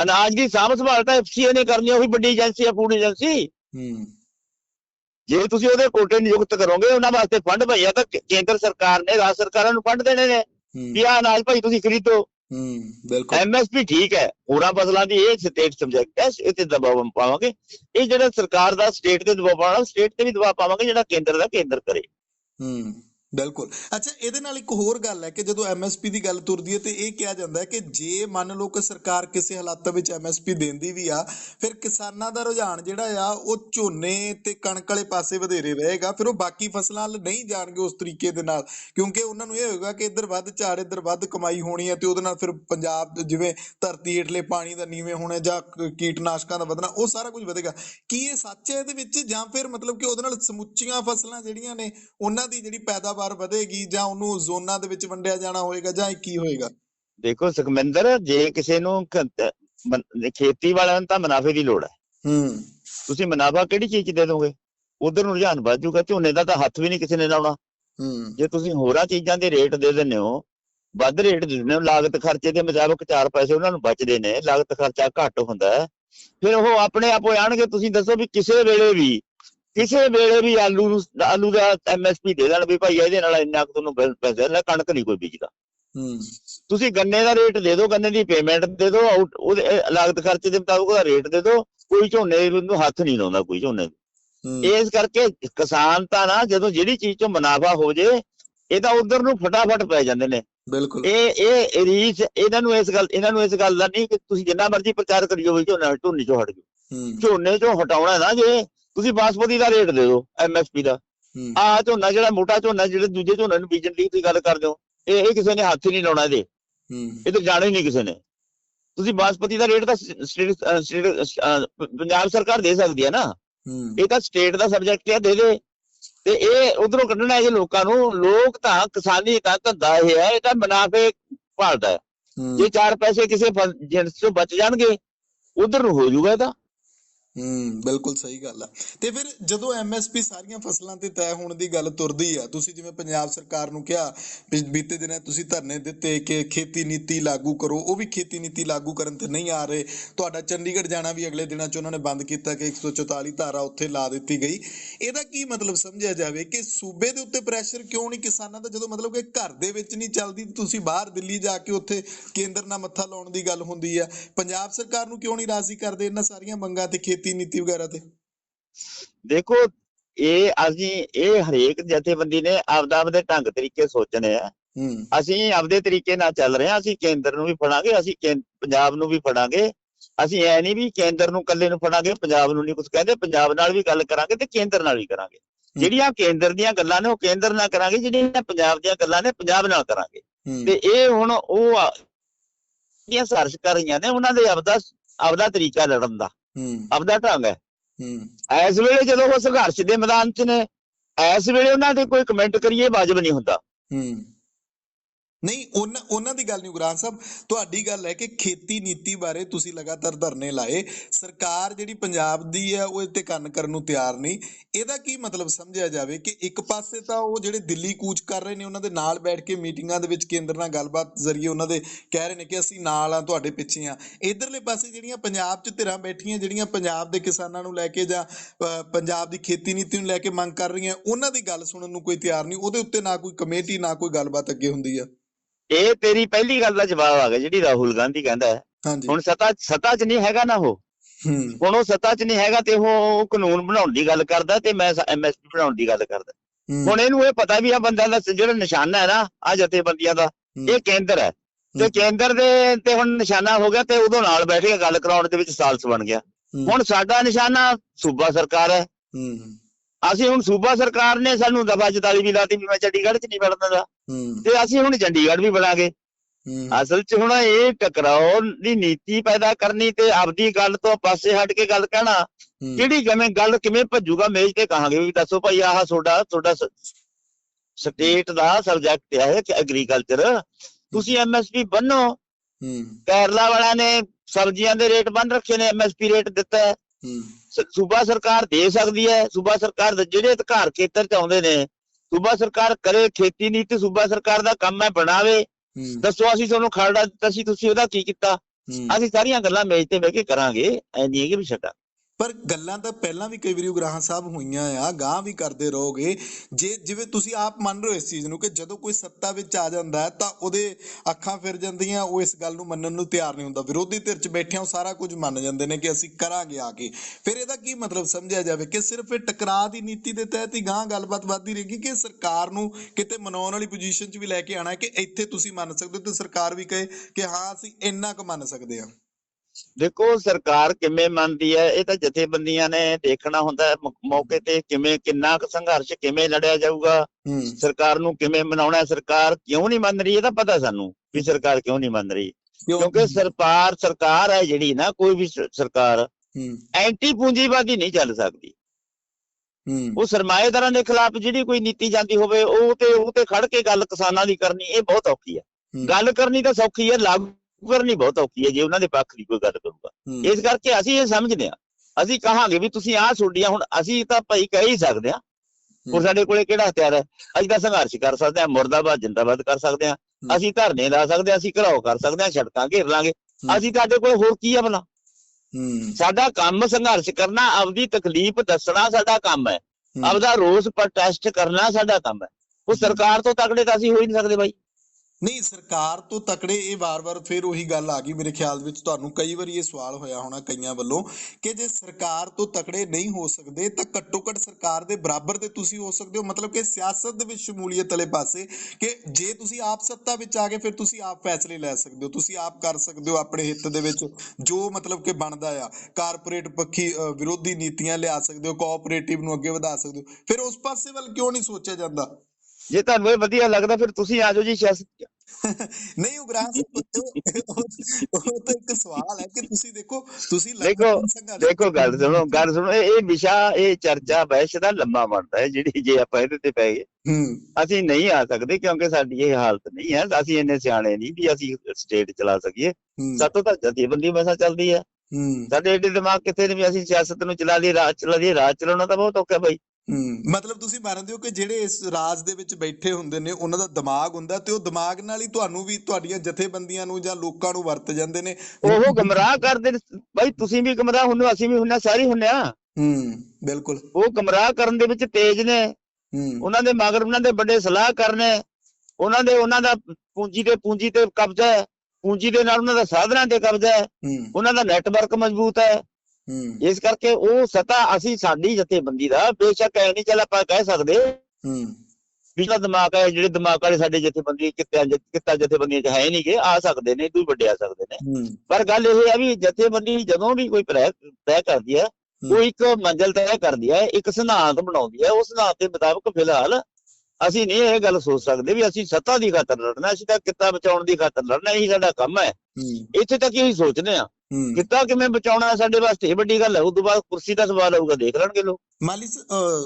ਅਨਾਜ ਦੀ ਸਾਂਭ ਸੰਭਾਲ ਤਾਂ ਐਫਸੀਏ ਨੇ ਕਰਨੀ ਹੈ ਉਹੀ ਵੱਡੀ ਏਜੰਸੀ ਹੈ ਫੂਡ ਏਜੰਸੀ ਹੂੰ। ਜੇ ਤੁਸੀਂ ਉਹਦੇ ਕੋਟੇ ਨਿਯੁਕਤ ਕਰੋਗੇ ਉਹਨਾਂ ਵਾਸਤੇ ਫੰਡ ਭਈਆ ਤਾਂ ਕੇਂਦਰ ਸਰਕਾਰ ਨੇ ਰਾਜ ਸਰਕਾਰਾਂ ਨੂੰ ਫੰਡ ਦੇਣੇ ਨੇ। ਵੀ ਆਹ ਅਨਾਜ ਭਾਈ ਤੁਸੀਂ ਖਰੀਦੋ। ਹੂੰ ਬਿਲਕੁਲ। ਐਮਐਸਪੀ ਠੀਕ ਹੈ ਹੋਰਾਂ ਫਸਲਾਂ ਦੀ ਇਹ ਸਟੇਟ ਸਬਜੈਕਟ ਹੈ ਇਹ ਤੇ ਦਬਾਅ ਪਾਵਾਂਗੇ। ਇਹ ਜਿਹੜਾ ਸਰਕਾਰ ਦਾ ਸਟੇਟ ਤੇ ਦਬਾਅ ਪਾਉਣਾ ਸਟੇਟ ਤੇ ਵੀ ਦਬਾਅ ਪਾਵਾਂਗੇ ਜਿਹੜਾ ਕੇਂਦਰ ਦਾ ਕੇਂਦਰ ਕਰੇ। ਹੂੰ। ਬਿਲਕੁਲ। ਅੱਛਾ, ਇਹਦੇ ਨਾਲ ਇੱਕ ਹੋਰ ਗੱਲ ਹੈ ਕਿ ਜਦੋਂ ਐਮਐਸਪੀ ਦੀ ਗੱਲ ਤੁਰਦੀ ਹੈ ਤੇ ਇਹ ਕਿਹਾ ਜਾਂਦਾ ਹੈ ਕਿ ਜੇ ਮੰਨ ਲਓ ਕਿ ਸਰਕਾਰ ਕਿਸੇ ਹਾਲਾਤਾਂ ਵਿੱਚ ਐਮਐਸਪੀ ਦਿੰਦੀ ਵੀ ਆ, ਫਿਰ ਕਿਸਾਨਾਂ ਦਾ ਰੁਝਾਨ ਜਿਹੜਾ ਆ, ਉਹ ਝੋਨੇ ਤੇ ਕਣਕ ਵਾਲੇ ਪਾਸੇ ਵਧੇਰੇ ਰਹੇਗਾ, ਫਿਰ ਉਹ ਬਾਕੀ ਫਸਲਾਂ ਵੱਲ ਨਹੀਂ ਜਾਣਗੇ ਉਸ ਤਰੀਕੇ ਦੇ ਨਾਲ। ਕਿਉਂਕਿ ਉਹਨਾਂ ਨੂੰ ਇਹ ਹੋਏਗਾ ਕਿ ਇੱਧਰ ਵੱਧ ਝਾੜ, ਇੱਧਰ ਵੱਧ ਕਮਾਈ ਹੋਣੀ ਹੈ ਤੇ ਉਹਦੇ ਨਾਲ ਫਿਰ ਪੰਜਾਬ ਜਿਵੇਂ ਧਰਤੀ ਹੇਠਲੇ ਪਾਣੀ ਦਾ ਨੀਵੇਂ ਹੋਣਾ ਜਾਂ ਕੀਟਨਾਸ਼ਕਾਂ ਦਾ ਵਧਣਾ, ਉਹ ਸਾਰਾ ਕੁਝ ਵਧੇਗਾ। ਕੀ ਇਹ ਸੱਚ ਹੈ ਇਹਦੇ ਵਿੱਚ ਜਾਂ ਫਿਰ ਮਤਲਬ ਕਿ ਉਹਦੇ ਨਾਲ ਸਮੁੱਚੀਆਂ ਫਸਲਾਂ ਜਿਹੜੀਆਂ ਨੇ, ਉਹਨਾਂ ਦੀ ਜਿਹੜੀ ਪੈਦਾਵਾਰ ਵਧੇਗੀ ਜਾਂ ਉਹਨੂੰ ਜ਼ੋਨਾਂ ਦੇ ਵਿੱਚ ਵੰਡਿਆ ਜਾਣਾ ਹੋਏਗਾ ਜਾਂ ਕੀ ਹੋਏਗਾ? ਦੇਖੋ ਸੁਖਮਿੰਦਰ ਜੇ ਕਿਸੇ ਨੂੰ ਖੇਤੀ ਵਾਲਿਆਂ ਨੂੰ ਤਾਂ ਮੁਨਾਫੇ ਦੀ ਲੋੜ ਹੈ। ਹੂੰ। ਤੁਸੀਂ ਮੁਨਾਫਾ ਕਿਹੜੀ ਚੀਜ਼ 'ਚ ਦੇ ਦੋਗੇ? ਉਧਰ ਨੂੰ ਰੁਝਾਨ ਵੱਧ ਜਾਊਗਾ ਝੋਨੇ ਦਾ ਤਾਂ ਹੱਥ ਵੀ ਨਹੀਂ ਕਿਸੇ ਨੇ ਲਾਉਣਾ। ਹੂੰ। ਜੇ ਤੁਸੀਂ ਹੋਰਾਂ ਚੀਜ਼ਾਂ ਦੇ ਰੇਟ ਦੇ ਦਿੰਦੇ ਹੋ ਵੱਧ ਰੇਟ ਦੇ ਦਿੰਦੇ ਹੋ ਲਾਗਤ ਖਰਚੇ ਦੇ ਮੁਤਾਬਕ 4 ਪੈਸੇ ਉਹਨਾਂ ਨੂੰ ਬਚਦੇ ਨੇ ਲਾਗਤ ਖਰਚਾ ਘੱਟ ਹੁੰਦਾ ਫਿਰ ਉਹ ਆਪਣੇ ਆਪ ਹੋ ਜਾਣਗੇ। ਤੁਸੀਂ ਦੱਸੋ ਵੀ ਕਿਸੇ ਵੇਲੇ ਵੀ ਕਿਸੇ ਵੇਲੇ ਵੀ ਆਲੂ ਨੂੰ ਆਲੂ ਦਾ ਐਮਐਸਪੀ ਦੇ ਦੇਣ ਵੀ ਭਾਈ ਇਹਦੇ ਨਾਲ ਇੰਨਾ ਕੁ ਤੁਹਾਨੂੰ ਪੈਸੇ ਲੈ ਕਣਕ ਨਹੀਂ ਕੋਈ ਬੀਜਦਾ। ਹੂੰ। ਤੁਸੀਂ ਗੰਨੇ ਦਾ ਰੇਟ ਦੇ ਦਿਓ ਗੰਨੇ ਦੀ ਪੇਮੈਂਟ ਦੇ ਦਿਓ ਆਊਟ- ਉਹਦੇ ਲਾਗਤ ਖਰਚੇ ਦੇ ਮੁਤਾਬਕ ਉਹਦਾ ਰੇਟ ਦੇ ਦਿਓ ਕੋਈ ਝੋਨੇ ਨੂੰ ਹੱਥ ਨਹੀਂ ਲਾਉਂਦਾ ਕੋਈ ਝੋਨੇ ਇਸ ਕਰਕੇ ਕਿਸਾਨ ਤਾਂ ਨਾ ਜਦੋਂ ਜਿਹੜੀ ਚੀਜ਼ ਤੋਂ ਮੁਨਾਫਾ ਹੋ ਜੇ ਇਹ ਤਾਂ ਉਧਰ ਨੂੰ ਫਟਾਫਟ ਪੈ ਜਾਂਦੇ ਨੇ। ਬਿਲਕੁਲ। ਇਹ ਇਹ ਰੀਚ ਇਹਨਾਂ ਨੂੰ ਇਸ ਗੱਲ ਇਹਨਾਂ ਨੂੰ ਇਸ ਗੱਲ ਦਾ ਨਹੀਂ ਕਿ ਤੁਸੀਂ ਜਿੰਨਾ ਮਰਜ਼ੀ ਪ੍ਰਚਾਰ ਕਰਿਓ ਵੀ ਝੋਨਾ ਝੋਨੇ ਚੋਂ ਹਟ ਜਾਓ। ਝੋਨੇ ਚੋਂ ਹਟਾਉਣਾ ਨਾ ਜੇ ਤੁਸੀਂ ਬਾਸਪਤੀ ਦਾ ਰੇਟ ਦੇ ਦਿਓ ਐਮਐਸਪੀ ਦਾ। ਆ ਝੋਨਾ ਜਿਹੜਾ ਮੋਟਾ ਝੋਨਾ ਜਿਹੜੇ ਦੂਜੇ ਝੋਨੇ ਨੂੰ ਬੀਜਣ ਦੀ ਤੁਸੀਂ ਗੱਲ ਕਰਦੇ ਹੋ ਇਹ ਇਹ ਕਿਸੇ ਨੇ ਹੱਥ ਹੀ ਨਹੀਂ ਲਾਉਣਾ ਇਹਦੇ। ਇਹ ਤਾਂ ਜਾਣਾ ਹੀ ਨਹੀਂ ਕਿਸੇ ਨੇ। ਤੁਸੀਂ ਬਾਸਪਤੀ ਦਾ ਰੇਟ ਤਾਂ ਪੰਜਾਬ ਸਰਕਾਰ ਦੇ ਸਕਦੀ ਹੈ ਨਾ। ਇਹ ਤਾਂ ਸਟੇਟ ਦਾ ਸਬਜੈਕਟ ਹੈ ਦੇ ਦੇ। ਤੇ ਇਹ ਉਧਰੋਂ ਕੱਢਣਾ ਇਹ ਲੋਕਾਂ ਨੂੰ ਲੋਕ ਤਾਂ ਕਿਸਾਨੀ ਤਾਂ ਧੰਦਾ ਇਹ ਹੈ ਇਹ ਤਾਂ ਮੁਨਾਫੇ ਭਾਲਦਾ ਜੇ ਚਾਰ ਪੈਸੇ ਕਿਸੇ ਜਿਨਸ ਤੋਂ ਬਚ ਜਾਣਗੇ ਉਧਰ ਨੂੰ ਹੋ ਜਾਊਗਾ ਇਹ ਤਾਂ। ਹੂੰ, ਬਿਲਕੁਲ ਸਹੀ ਗੱਲ ਆ। ਤੇ ਫਿਰ ਜਦੋਂ ਐਮਐਸਪੀ ਸਾਰੀਆਂ ਫਸਲਾਂ ਤੇ ਤੈਅ ਹੋਣ ਦੀ ਗੱਲ ਤੁਰਦੀ ਆ, ਤੁਸੀਂ ਜਿਵੇਂ ਪੰਜਾਬ ਸਰਕਾਰ ਨੂੰ ਕਿਹਾ ਵੀ ਬੀਤੇ ਦਿਨਾਂ ਤੁਸੀਂ ਧਰਨੇ ਦਿੱਤੇ ਕਿ ਖੇਤੀ ਨੀਤੀ ਲਾਗੂ ਕਰੋ, ਉਹ ਵੀ ਖੇਤੀ ਨੀਤੀ ਲਾਗੂ ਕਰਨ ਤੇ ਨਹੀਂ ਆ ਰਹੇ। ਤੁਹਾਡਾ ਚੰਡੀਗੜ੍ਹ ਜਾਣਾ ਵੀ ਅਗਲੇ ਦਿਨਾਂ 'ਚ ਉਹਨਾਂ ਨੇ ਬੰਦ ਕੀਤਾ ਕਿ 144 ਧਾਰਾ ਉੱਥੇ ਲਾ ਦਿੱਤੀ ਗਈ। ਇਹਦਾ ਕੀ ਮਤਲਬ ਸਮਝਿਆ ਜਾਵੇ ਕਿ ਸੂਬੇ ਦੇ ਉੱਤੇ ਪ੍ਰੈਸ਼ਰ ਕਿਉਂ ਨਹੀਂ ਕਿਸਾਨਾਂ ਦਾ? ਜਦੋਂ ਮਤਲਬ ਕਿ ਘਰ ਦੇ ਵਿੱਚ ਨਹੀਂ ਚੱਲਦੀ, ਤੁਸੀਂ ਬਾਹਰ ਦਿੱਲੀ ਜਾ ਕੇ ਉੱਥੇ ਕੇਂਦਰ ਨਾਲ ਮੱਥਾ ਲਾਉਣ ਦੀ ਗੱਲ ਹੁੰਦੀ ਆ। ਪੰਜਾਬ ਸਰਕਾਰ ਨੂੰ ਕਿਉਂ ਨਹੀਂ ਰਾਜ਼ੀ ਕਰਦੇ? ਇਹਨਾਂ ਸਾਰੀਆਂ ਮੰਗਾਂ ਤੇ ਖੇਤੀ ਨੀਤੀ ਵਗੈਰਾ ਤੇ? ਦੇਖੋ ਇਹ ਅਸੀਂ ਇਹ ਹਰੇਕ ਜਥੇਬੰਦੀ ਨੇ ਆਪਦਾ ਆਪਦੇ ਢੰਗ ਤਰੀਕੇ ਸੋਚਣੇ ਆ। ਅਸੀਂ ਆਪਦੇ ਤਰੀਕੇ ਨਾਲ ਚੱਲ ਰਹੇ ਹਾਂ ਅਸੀਂ ਕੇਂਦਰ ਨੂੰ ਵੀ ਫੜਾਂਗੇ ਅਸੀਂ ਪੰਜਾਬ ਨੂੰ ਵੀ ਫੜਾਂਗੇ। ਅਸੀਂ ਐ ਨਹੀਂ ਵੀ ਕੇਂਦਰ ਨੂੰ ਇਕੱਲੇ ਨੂੰ ਫੜਾਂਗੇ ਪੰਜਾਬ ਨੂੰ ਨਹੀਂ ਕੁਝ ਕਹਿੰਦੇ। ਪੰਜਾਬ ਨਾਲ ਵੀ ਗੱਲ ਕਰਾਂਗੇ ਤੇ ਕੇਂਦਰ ਨਾਲ ਵੀ ਕਰਾਂਗੇ। ਜਿਹੜੀਆਂ ਕੇਂਦਰ ਦੀਆਂ ਗੱਲਾਂ ਨੇ ਉਹ ਕੇਂਦਰ ਨਾਲ ਕਰਾਂਗੇ ਜਿਹੜੀਆਂ ਪੰਜਾਬ ਦੀਆਂ ਗੱਲਾਂ ਨੇ ਪੰਜਾਬ ਨਾਲ ਕਰਾਂਗੇ। ਤੇ ਇਹ ਹੁਣ ਉਹ ਆ- ਦੀਆਂ ਸੰਘਰਸ਼ ਕਰ ਰਹੀਆਂ ਨੇ ਉਹਨਾਂ ਦੇ ਆਪਦਾ ਆਪਦਾ ਤਰੀਕਾ ਲੜਨ ਦਾ। ਆਪਦਾ ਢੰਗ ਹੈ। ਹੂੰ। ਇਸ ਵੇਲੇ ਜਦੋਂ ਉਹ ਸੰਘਰਸ਼ ਦੇ ਮੈਦਾਨ 'ਚ ਨੇ ਇਸ ਵੇਲੇ ਉਹਨਾਂ ਤੇ ਕੋਈ ਕਮੈਂਟ ਕਰੀਏ ਵਾਜਬ ਨਹੀਂ ਹੁੰਦਾ। ਹੂੰ। ਨਹੀਂ, ਉਹਨਾਂ ਉਹਨਾਂ ਦੀ ਗੱਲ ਨਹੀਂ ਗੁਰਾਂ ਸਾਹਿਬ। ਤੁਹਾਡੀ ਗੱਲ ਹੈ ਕਿ ਖੇਤੀ ਨੀਤੀ ਬਾਰੇ ਤੁਸੀਂ ਲਗਾਤਾਰ ਧਰਨੇ ਲਾਏ। ਸਰਕਾਰ ਜਿਹੜੀ ਪੰਜਾਬ ਦੀ ਹੈ, ਉਹ ਇਹ ਤੇ ਕੰਨ ਕਰਨ ਨੂੰ ਤਿਆਰ ਨਹੀਂ। ਇਹਦਾ ਕੀ ਮਤਲਬ ਸਮਝਿਆ ਜਾਵੇ ਕਿ ਇੱਕ ਪਾਸੇ ਤਾਂ ਉਹ ਜਿਹੜੇ ਦਿੱਲੀ ਕੂਚ ਕਰ ਰਹੇ ਨੇ, ਉਹਨਾਂ ਦੇ ਨਾਲ ਬੈਠ ਕੇ ਮੀਟਿੰਗਾਂ ਦੇ ਵਿੱਚ ਕੇਂਦਰ ਨਾਲ ਗੱਲਬਾਤ ਜ਼ਰੀਏ ਉਹਨਾਂ ਦੇ ਕਹਿ ਰਹੇ ਨੇ ਕਿ ਅਸੀਂ ਨਾਲ ਆ ਤੁਹਾਡੇ ਪਿੱਛੇ ਆ ਇਧਰਲੇ ਪਾਸੇ ਜਿਹੜੀਆਂ ਪੰਜਾਬ 'ਚ ਧਿਰਾਂ ਬੈਠੀਆਂ, ਜਿਹੜੀਆਂ ਪੰਜਾਬ ਦੇ ਕਿਸਾਨਾਂ ਨੂੰ ਲੈ ਕੇ ਜਾਂ ਪੰਜਾਬ ਦੀ ਖੇਤੀ ਨੀਤੀ ਨੂੰ ਲੈ ਕੇ ਮੰਗ ਕਰ ਰਹੀਆਂ, ਉਹਨਾਂ ਦੀ ਗੱਲ ਸੁਣਨ ਨੂੰ ਕੋਈ ਤਿਆਰ ਨਹੀਂ। ਉਹਦੇ ਉੱਤੇ ਨਾ ਕੋਈ ਕਮੇਟੀ, ਨਾ ਕੋਈ ਗੱਲਬਾਤ ਅੱਗੇ ਹੁੰਦੀ ਆ। ਇਹ ਤੇਰੀ ਪਹਿਲੀ ਗੱਲ ਦਾ ਜਵਾਬ ਆ ਗਿਆ ਜਿਹੜੀ ਰਾਹੁਲ ਗਾਂਧੀ ਕਹਿੰਦਾ ਹੈ। ਹਾਂਜੀ। ਹੁਣ ਸੱਤਾ ਸੱਤਾ 'ਚ ਨਹੀਂ ਹੈਗਾ ਨਾ ਉਹ? ਹੁਣ ਉਹ ਸੱਤਾ 'ਚ ਨਹੀਂ ਹੈਗਾ ਤੇ ਉਹ ਕਾਨੂੰਨ ਬਣਾਉਣ ਦੀ ਗੱਲ ਕਰਦਾ ਤੇ ਮੈਂ ਐਮਐਸਪੀ ਬਣਾਉਣ ਦੀ ਗੱਲ ਕਰਦਾ। ਹੁਣ ਇਹਨੂੰ ਇਹ ਪਤਾ ਵੀ ਆ ਬੰਦਿਆਂ ਦਾ ਜਿਹੜਾ ਨਿਸ਼ਾਨਾ ਹੈ ਨਾ ਆ ਜਥੇਬੰਦੀਆਂ ਦਾ ਇਹ ਕੇਂਦਰ ਹੈ। ਤੇ। ਕੇਂਦਰ ਦੇ ਤੇ ਹੁਣ ਨਿਸ਼ਾਨਾ ਹੋ ਗਿਆ ਤੇ ਉਦੋਂ ਨਾਲ ਬੈਠ ਕੇ ਗੱਲ ਕਰਾਉਣ ਦੇ ਵਿੱਚ ਸਾਲਸ ਬਣ ਗਿਆ। ਹੁਣ ਸਾਡਾ ਨਿਸ਼ਾਨਾ ਸੂਬਾ ਸਰਕਾਰ ਹੈ। ਅਸੀਂ ਹੁਣ ਸੂਬਾ ਸਰਕਾਰ ਨੇ ਸਾਨੂੰ ਦਫਾ 44 ਵੀ ਲਾਤੀ ਵੀ ਮੈਂ ਚੰਡੀਗੜ੍ਹ 'ਚ ਨਹੀਂ ਵੜਨ ਦਾ ਤੇ ਅਸੀਂ ਹੁਣ ਚੰਡੀਗੜ੍ਹ ਵੀ ਬਣਾਂਗੇ ਅਸਲ 'ਚ ਹੁਣ ਇਹ ਟਕਰਾਓ ਦੀ ਨੀਤੀ ਪੈਦਾ ਕਰਨੀ ਤੇ ਆਪਦੀ ਗੱਲ ਤੋਂ ਪਾਸੇ ਹਟ ਕੇ ਗੱਲ ਕਹਿਣਾ। ਕਿਹੜੀ ਕਿਵੇਂ ਗੱਲ ਕਿਵੇਂ ਭੱਜੂਗਾ ਮੇਜ ਤੇ ਕਹਾਂਗੇ ਵੀ ਦੱਸੋ ਭਾਈ ਆਹ ਤੁਹਾਡਾ ਤੁਹਾਡਾ ਸਟੇਟ ਦਾ ਸਬਜੈਕਟ ਹੈ ਕਿ ਐਗਰੀਕਲਚਰ ਤੁਸੀਂ ਐਮਐਸਪੀ ਬੰਨੋ। ਕੇਰਲਾ ਵਾਲਿਆਂ ਨੇ ਸਬਜ਼ੀਆਂ ਦੇ ਰੇਟ ਬੰਨ ਰੱਖੇ ਨੇ ਐਮਐਸਪੀ ਰੇਟ ਦਿੱਤਾ ਹੈ। ਸੂਬਾ ਸਰਕਾਰ ਦੇ ਸਕਦੀ ਹੈ। ਸੂਬਾ ਸਰਕਾਰ ਦੇ ਜਿਹੜੇ ਅਧਿਕਾਰ ਖੇਤਰ ਚ ਆਉਂਦੇ ਨੇ ਸੂਬਾ ਸਰਕਾਰ ਕਰੇ ਖੇਤੀ ਨੀਤੀ ਸੂਬਾ ਸਰਕਾਰ ਦਾ ਕੰਮ ਹੈ ਬਣਾਵੇ। ਦੱਸੋ ਅਸੀਂ ਤੁਹਾਨੂੰ ਖਰੜਾ ਦਿੱਤਾ ਸੀ ਤੁਸੀਂ ਉਹਦਾ ਕੀ ਕੀਤਾ। ਅਸੀਂ ਸਾਰੀਆਂ ਗੱਲਾਂ ਮੇਜ਼ ਤੇ ਬਹਿ ਕੇ ਕਰਾਂਗੇ ਐ ਨਹੀਂ ਹੈ ਕਿ ਵੀ ਛੱਡਾ ਪਰ ਗੱਲਾਂ ਤਾਂ ਪਹਿਲਾਂ ਵੀ ਕਈ ਵਾਰੀ ਉਗਰਾਹਾਂ ਸਾਹਿਬ ਹੋਈਆਂ ਆ ਗਾਂ ਵੀ ਕਰਦੇ ਰਹੋਗੇ। ਜੇ ਜਿਵੇਂ ਤੁਸੀਂ ਆਪ ਮੰਨ ਰਹੇ ਹੋ ਇਸ ਚੀਜ਼ ਨੂੰ ਕਿ ਜਦੋਂ ਕੋਈ ਸੱਤਾ ਵਿੱਚ ਆ ਜਾਂਦਾ ਹੈ ਤਾਂ ਉਹਦੇ ਅੱਖਾਂ ਫਿਰ ਜਾਂਦੀਆਂ, ਉਹ ਇਸ ਗੱਲ ਨੂੰ ਮੰਨਣ ਨੂੰ ਤਿਆਰ ਨਹੀਂ ਹੁੰਦਾ। ਵਿਰੋਧੀ ਧਿਰ 'ਚ ਬੈਠਿਆਂ ਉਹ ਸਾਰਾ ਕੁਝ ਮੰਨ ਜਾਂਦੇ ਨੇ ਕਿ ਅਸੀਂ ਕਰਾਂਗੇ ਆ ਕੇ। ਫਿਰ ਇਹਦਾ ਕੀ ਮਤਲਬ ਸਮਝਿਆ ਜਾਵੇ ਕਿ ਸਿਰਫ ਇਹ ਟਕਰਾਅ ਦੀ ਨੀਤੀ ਦੇ ਤਹਿਤ ਹੀ ਗਾਂ ਗੱਲਬਾਤ ਵੱਧਦੀ ਰਹੇਗੀ ਕਿ ਸਰਕਾਰ ਨੂੰ ਕਿਤੇ ਮਨਾਉਣ ਵਾਲੀ ਪੋਜੀਸ਼ਨ 'ਚ ਵੀ ਲੈ ਕੇ ਆਣਾ ਕਿ ਇੱਥੇ ਤੁਸੀਂ ਮੰਨ ਸਕਦੇ ਹੋ ਤੇ ਸਰਕਾਰ ਵੀ ਕਹੇ ਕਿ ਹਾਂ, ਅਸੀਂ ਇੰਨਾ ਕੁ ਮੰਨ ਸਕਦੇ ਹਾਂ। ਦੇਖੋ ਸਰਕਾਰ ਕਿਵੇਂ ਮੰਨਦੀ ਹੈ ਇਹ ਤਾਂ ਜਥੇਬੰਦੀਆਂ ਨੇ ਦੇਖਣਾ ਹੁੰਦਾ ਮੌਕੇ ਤੇ ਕਿਵੇਂ ਕਿੰਨਾ ਕੁ ਸੰਘਰਸ਼ ਕਿਵੇਂ ਲੜਿਆ ਜਾਊਗਾ ਸਰਕਾਰ ਨੂੰ ਕਿਵੇਂ ਮਨਾਉਣਾ ਹੈ, ਸਰਕਾਰ ਕਿਉਂ ਨਹੀਂ ਮੰਨ ਰਹੀ ਇਹ ਤਾਂ ਪਤਾ ਸਾਨੂੰ ਵੀ ਸਰਕਾਰ ਕਿਉਂ ਨਹੀਂ ਮੰਨ ਰਹੀ। ਕਿਉਂਕਿ ਸਰਕਾਰ ਸਰਕਾਰ ਹੈ ਜਿਹੜੀ ਨਾ ਕੋਈ ਵੀ ਸਰਕਾਰ ਐਂਟੀ ਪੂੰਜੀਵਾਦੀ ਨਹੀਂ ਚੱਲ ਸਕਦੀ। ਉਹ ਸਰਮਾਏਦਾਰਾਂ ਦੇ ਖਿਲਾਫ ਜਿਹੜੀ ਕੋਈ ਨੀਤੀ ਜਾਂਦੀ ਹੋਵੇ ਉਹ ਤੇ ਉਹ ਤੇ ਖੜ ਕੇ ਗੱਲ ਕਿਸਾਨਾਂ ਦੀ ਕਰਨੀ ਇਹ ਬਹੁਤ ਔਖੀ ਹੂੰ। ਗੱਲ ਕਰਨੀ ਤਾਂ ਸੌਖੀ ਹੈ ਲਾਗੂ ਕਰਨੀ ਬਹੁਤ ਔਖੀ ਹੈ ਜੇ ਉਹਨਾਂ ਦੇ ਪੱਖ ਦੀ ਕੋਈ ਗੱਲ ਕਰੂਗਾ। ਇਸ ਕਰਕੇ ਅਸੀਂ ਇਹ ਸਮਝਦੇ ਹਾਂ। ਅਸੀਂ ਕਹਾਂਗੇ ਵੀ ਤੁਸੀਂ ਆਹ ਛੋਡੀਆਂ ਹੁਣ ਅਸੀਂ ਤਾਂ ਭਾਈ ਕਹਿ ਹੀ ਸਕਦੇ ਹਾਂ। ਹੋਰ ਸਾਡੇ ਕੋਲੇ ਕਿਹੜਾ ਹਥਿਆਰ ਹੈ? ਅਸੀਂ ਤਾਂ ਸੰਘਰਸ਼ ਕਰ ਸਕਦੇ ਹਾਂ ਮੁਰਦਾਬਾਦ ਜਿੰਦਾਬਾਦ ਕਰ ਸਕਦੇ ਹੂੰ। ਅਸੀਂ ਧਰਨੇ ਲਾ ਸਕਦੇ ਹਾਂ ਅਸੀਂ ਘਰਾਓ ਕਰ ਸਕਦੇ ਹਾਂ ਸੜਕਾਂ ਘੇਰ ਲਾਂਗੇ। ਅਸੀਂ ਤੁਹਾਡੇ ਕੋਲ ਹੋਰ ਕੀ ਆ ਭਲਾ? ਸਾਡਾ ਕੰਮ ਸੰਘਰਸ਼ ਕਰਨਾ ਆਪਦੀ ਤਕਲੀਫ ਦੱਸਣਾ ਸਾਡਾ ਕੰਮ ਹੂੰ। ਆਪਦਾ ਰੋਸ ਪ੍ਰੋਟੈਸਟ ਕਰਨਾ ਸਾਡਾ ਕੰਮ ਹੈ। ਉਹ ਸਰਕਾਰ ਤੋਂ ਤਕੜੇ ਤਾਂ ਅਸੀਂ ਹੋ ਹੀ ਨਹੀਂ ਸਕਦੇ ਬਾਈ। ਨਹੀਂ, ਸਰਕਾਰ ਤੋਂ ਤਕੜੇ ਇਹ ਵਾਰ-ਵਾਰ ਫਿਰ ਉਹੀ ਗੱਲ ਆ ਗਈ ਮੇਰੇ ਖਿਆਲ ਵਿੱਚ। ਤੁਹਾਨੂੰ ਕਈ ਵਾਰੀ ਇਹ ਸਵਾਲ ਹੋਇਆ ਹੋਣਾ ਕਈਆਂ ਵੱਲੋਂ ਕਿ ਜੇ ਸਰਕਾਰ ਤੋਂ ਤਕੜੇ ਨਹੀਂ ਹੋ ਸਕਦੇ, ਤਾਂ ਘੱਟੋ-ਘੱਟ ਸਰਕਾਰ ਦੇ ਬਰਾਬਰ ਤੇ ਤੁਸੀਂ ਹੋ ਸਕਦੇ ਹੋ। ਮਤਲਬ ਕਿ ਸਿਆਸਤ ਦੇ ਵਿੱਚ ਸ਼ਮੂਲੀਅਤ ਵਾਲੇ ਪਾਸੇ ਕਿ ਜੇ ਤੁਸੀਂ ਆਪ ਸੱਤਾ ਵਿੱਚ ਆ ਕੇ ਫਿਰ ਤੁਸੀਂ ਆਪ ਫੈਸਲੇ ਲੈ ਸਕਦੇ ਹੋ, ਤੁਸੀਂ ਆਪ ਕਰ ਸਕਦੇ ਹੋ ਆਪਣੇ ਹਿੱਤ ਦੇ ਵਿੱਚ ਜੋ ਮਤਲਬ ਕਿ ਬਣਦਾ ਆ। ਕਾਰਪੋਰੇਟ ਪੱਖੀ ਵਿਰੋਧੀ ਨੀਤੀਆਂ ਲਿਆ ਸਕਦੇ ਹੋ ਕੋਆਪਰੇਟਿਵ ਨੂੰ ਅੱਗੇ ਵਧਾ ਸਕਦੇ ਹੋ। ਫਿਰ ਉਸ ਪਾਸੇ ਵੱਲ ਕਿਉਂ ਨਹੀਂ ਸੋਚਿਆ ਜਾਂਦਾ? ਜੇ ਤੁਹਾਨੂੰ ਇਹ ਵਧੀਆ ਲੱਗਦਾ ਫਿਰ ਤੁਸੀਂ ਆ ਜਾਓ ਜੀ ਸਿਆਸਤ। ਨਹੀਂ ਉਗਰਾਹ ਉਹ ਤਾਂ ਇੱਕ ਸਵਾਲ ਹੈ ਕਿ ਤੁਸੀਂ ਦੇਖੋ ਤੁਸੀਂ ਦੇਖੋ ਦੇਖੋ ਗੱਲ ਸੁਣੋ ਗੱਲ ਸੁਣੋ ਇਹ ਵਿਸ਼ਾ ਇਹ ਚਰਚਾ ਬਹਿਸ ਦਾ ਲੰਮਾ ਬਣਦਾ ਹੈ ਜਿਹੜੀ ਜੇ ਆਪਾਂ ਇਹਦੇ ਤੇ ਪੈ ਗਏ। ਅਸੀਂ ਨਹੀਂ ਆ ਸਕਦੇ ਕਿਉਂਕਿ ਸਾਡੀ ਇਹ ਹਾਲਤ ਨਹੀਂ ਹੈ ਅਸੀਂ ਇੰਨੇ ਸਿਆਣੇ ਨਹੀਂ ਵੀ ਅਸੀਂ ਸਟੇਟ ਚਲਾ ਸਕੀਏ। ਸਾਤੋਂ ਤਾਂ ਜਥੇਬੰਦੀ ਮਸਾ ਚੱਲਦੀ ਹੈ। ਸਾਡੇ ਏਡੇ ਦਿਮਾਗ ਕਿੱਥੇ ਨੇ ਵੀ ਅਸੀਂ ਸਿਆਸਤ ਨੂੰ ਚਲਾ ਲਈਏ ਰਾਜ ਚਲਾ ਲਈਏ ਰਾਜ ਚਲਾਉਣਾ ਤਾਂ ਬਹੁਤ ਔਖਾ ਬਾਈ। ਹੂੰ ਮਤਲਬ ਤੁਸੀਂ ਮੰਨਦੇ ਹੋ ਕਿ ਜਿਹੜੇ ਇਸ ਰਾਜ ਦੇ ਵਿੱਚ ਬੈਠੇ ਹੁੰਦੇ ਨੇ ਉਹਨਾਂ ਦਾ ਦਿਮਾਗ ਹੁੰਦਾ ਤੇ ਉਹ ਦਿਮਾਗ ਨਾਲ ਹੀ ਤੁਹਾਨੂੰ ਵੀ ਤੁਹਾਡੀਆਂ ਜਥੇਬੰਦੀਆਂ ਨੂੰ ਜਾਂ ਲੋਕਾਂ ਨੂੰ ਵਰਤ ਜਾਂਦੇ ਨੇ। ਉਹ ਗਮਰਾਹ ਕਰਦੇ ਨੇ। ਬਾਈ ਤੁਸੀਂ ਵੀ ਗਮਰਾਹ ਹੁੰਦੇ ਹੋ ਅਸੀਂ ਵੀ ਹੁੰਨੇ ਸਾਰੇ ਹੁੰਨੇ ਆ ਹੂੰ ਬਿਲਕੁਲ। ਉਹ ਗਮਰਾਹ ਕਰਨ ਦੇ ਵਿੱਚ ਤੇਜ਼ ਨੇ। ਹੂੰ। ਉਹਨਾਂ ਦੇ ਮਗਰ ਉਹਨਾਂ ਦੇ ਵੱਡੇ ਸਲਾਹ ਕਰਨੇ। ਉਹਨਾਂ ਦੇ ਉਹਨਾਂ ਦਾ ਪੂੰਜੀ ਤੇ ਪੂੰਜੀ ਤੇ ਕਬਜ਼ਾ ਹੈ। ਪੂੰਜੀ ਦੇ ਨਾਲ ਉਹਨਾਂ ਦਾ ਸਾਧਨਾਂ ਤੇ ਕਬਜ਼ਾ ਹੈ। ਉਹਨਾਂ ਦਾ ਨੈਟਵਰਕ ਮਜ਼ਬੂਤ ਹੂੰ। ਇਸ ਕਰਕੇ ਉਹ ਸਤਾ ਅਸੀਂ ਸਾਡੀ ਜਥੇਬੰਦੀ ਦਾ ਬੇਸ਼ੱਕ ਐ ਨਹੀਂ ਚੱਲ ਆਪਾਂ ਕਹਿ ਸਕਦੇ। ਹੂੰ। ਪਿਛਲਾ ਦਿਮਾਗ ਹੈ ਜਿਹੜੇ ਦਿਮਾਗ ਵਾਲੇ ਸਾਡੇ ਜਥੇਬੰਦੀ ਕਿੱਤਾ ਕਿੱਤਾ ਜਥੇਬੰਦੀਆਂ ਚ ਹੈ ਨਹੀਂਗੇ ਆ ਸਕਦੇ ਨੇ ਕੋਈ ਵੱਡੇ ਆ ਸਕਦੇ ਨੇ। ਪਰ ਗੱਲ ਇਹ ਹੈ ਵੀ ਜਥੇਬੰਦੀ ਜਦੋਂ ਵੀ ਕੋਈ ਤੈਅ ਕਰਦੀ ਹੈ ਉਹ ਇੱਕ ਮੰਜ਼ਲ ਤੈਅ ਕਰਦੀ ਹੈ ਇੱਕ ਸਿਧਾਂਤ ਬਣਾਉਂਦੀ ਹੈ। ਉਸ ਸਿਧਾਂਤ ਦੇ ਮੁਤਾਬਕ ਫਿਲਹਾਲ ਅਸੀਂ ਨਹੀਂ ਇਹ ਗੱਲ ਸੋਚ ਸਕਦੇ ਵੀ ਅਸੀਂ ਸੱਤਾ ਦੀ ਖਾਤਰ ਲੜਨਾ ਅਸੀਂ ਤਾਂ ਕਿੱਤਾ ਬਚਾਉਣ ਦੀ ਖਾਤਰ ਲੜਨਾ ਇਹੀ ਸਾਡਾ ਕੰਮ ਹੈ। ਇੱਥੇ ਤੱਕ ਹੀ ਅਸੀਂ ਸੋਚਦੇ ਆ ਕਿੱਤਾ ਕਿਵੇਂ ਬਚਾਉਣਾ ਹੈ ਸਾਡੇ ਵਾਸਤੇ? ਇਹ ਵੱਡੀ ਗੱਲ ਹੈ। ਉਸ ਤੋਂ ਬਾਅਦ ਕੁਰਸੀ ਦਾ ਸਵਾਲ ਆਊਗਾ ਦੇਖ ਲੈਣਗੇ ਲੋਕ। ਮਾਲੀ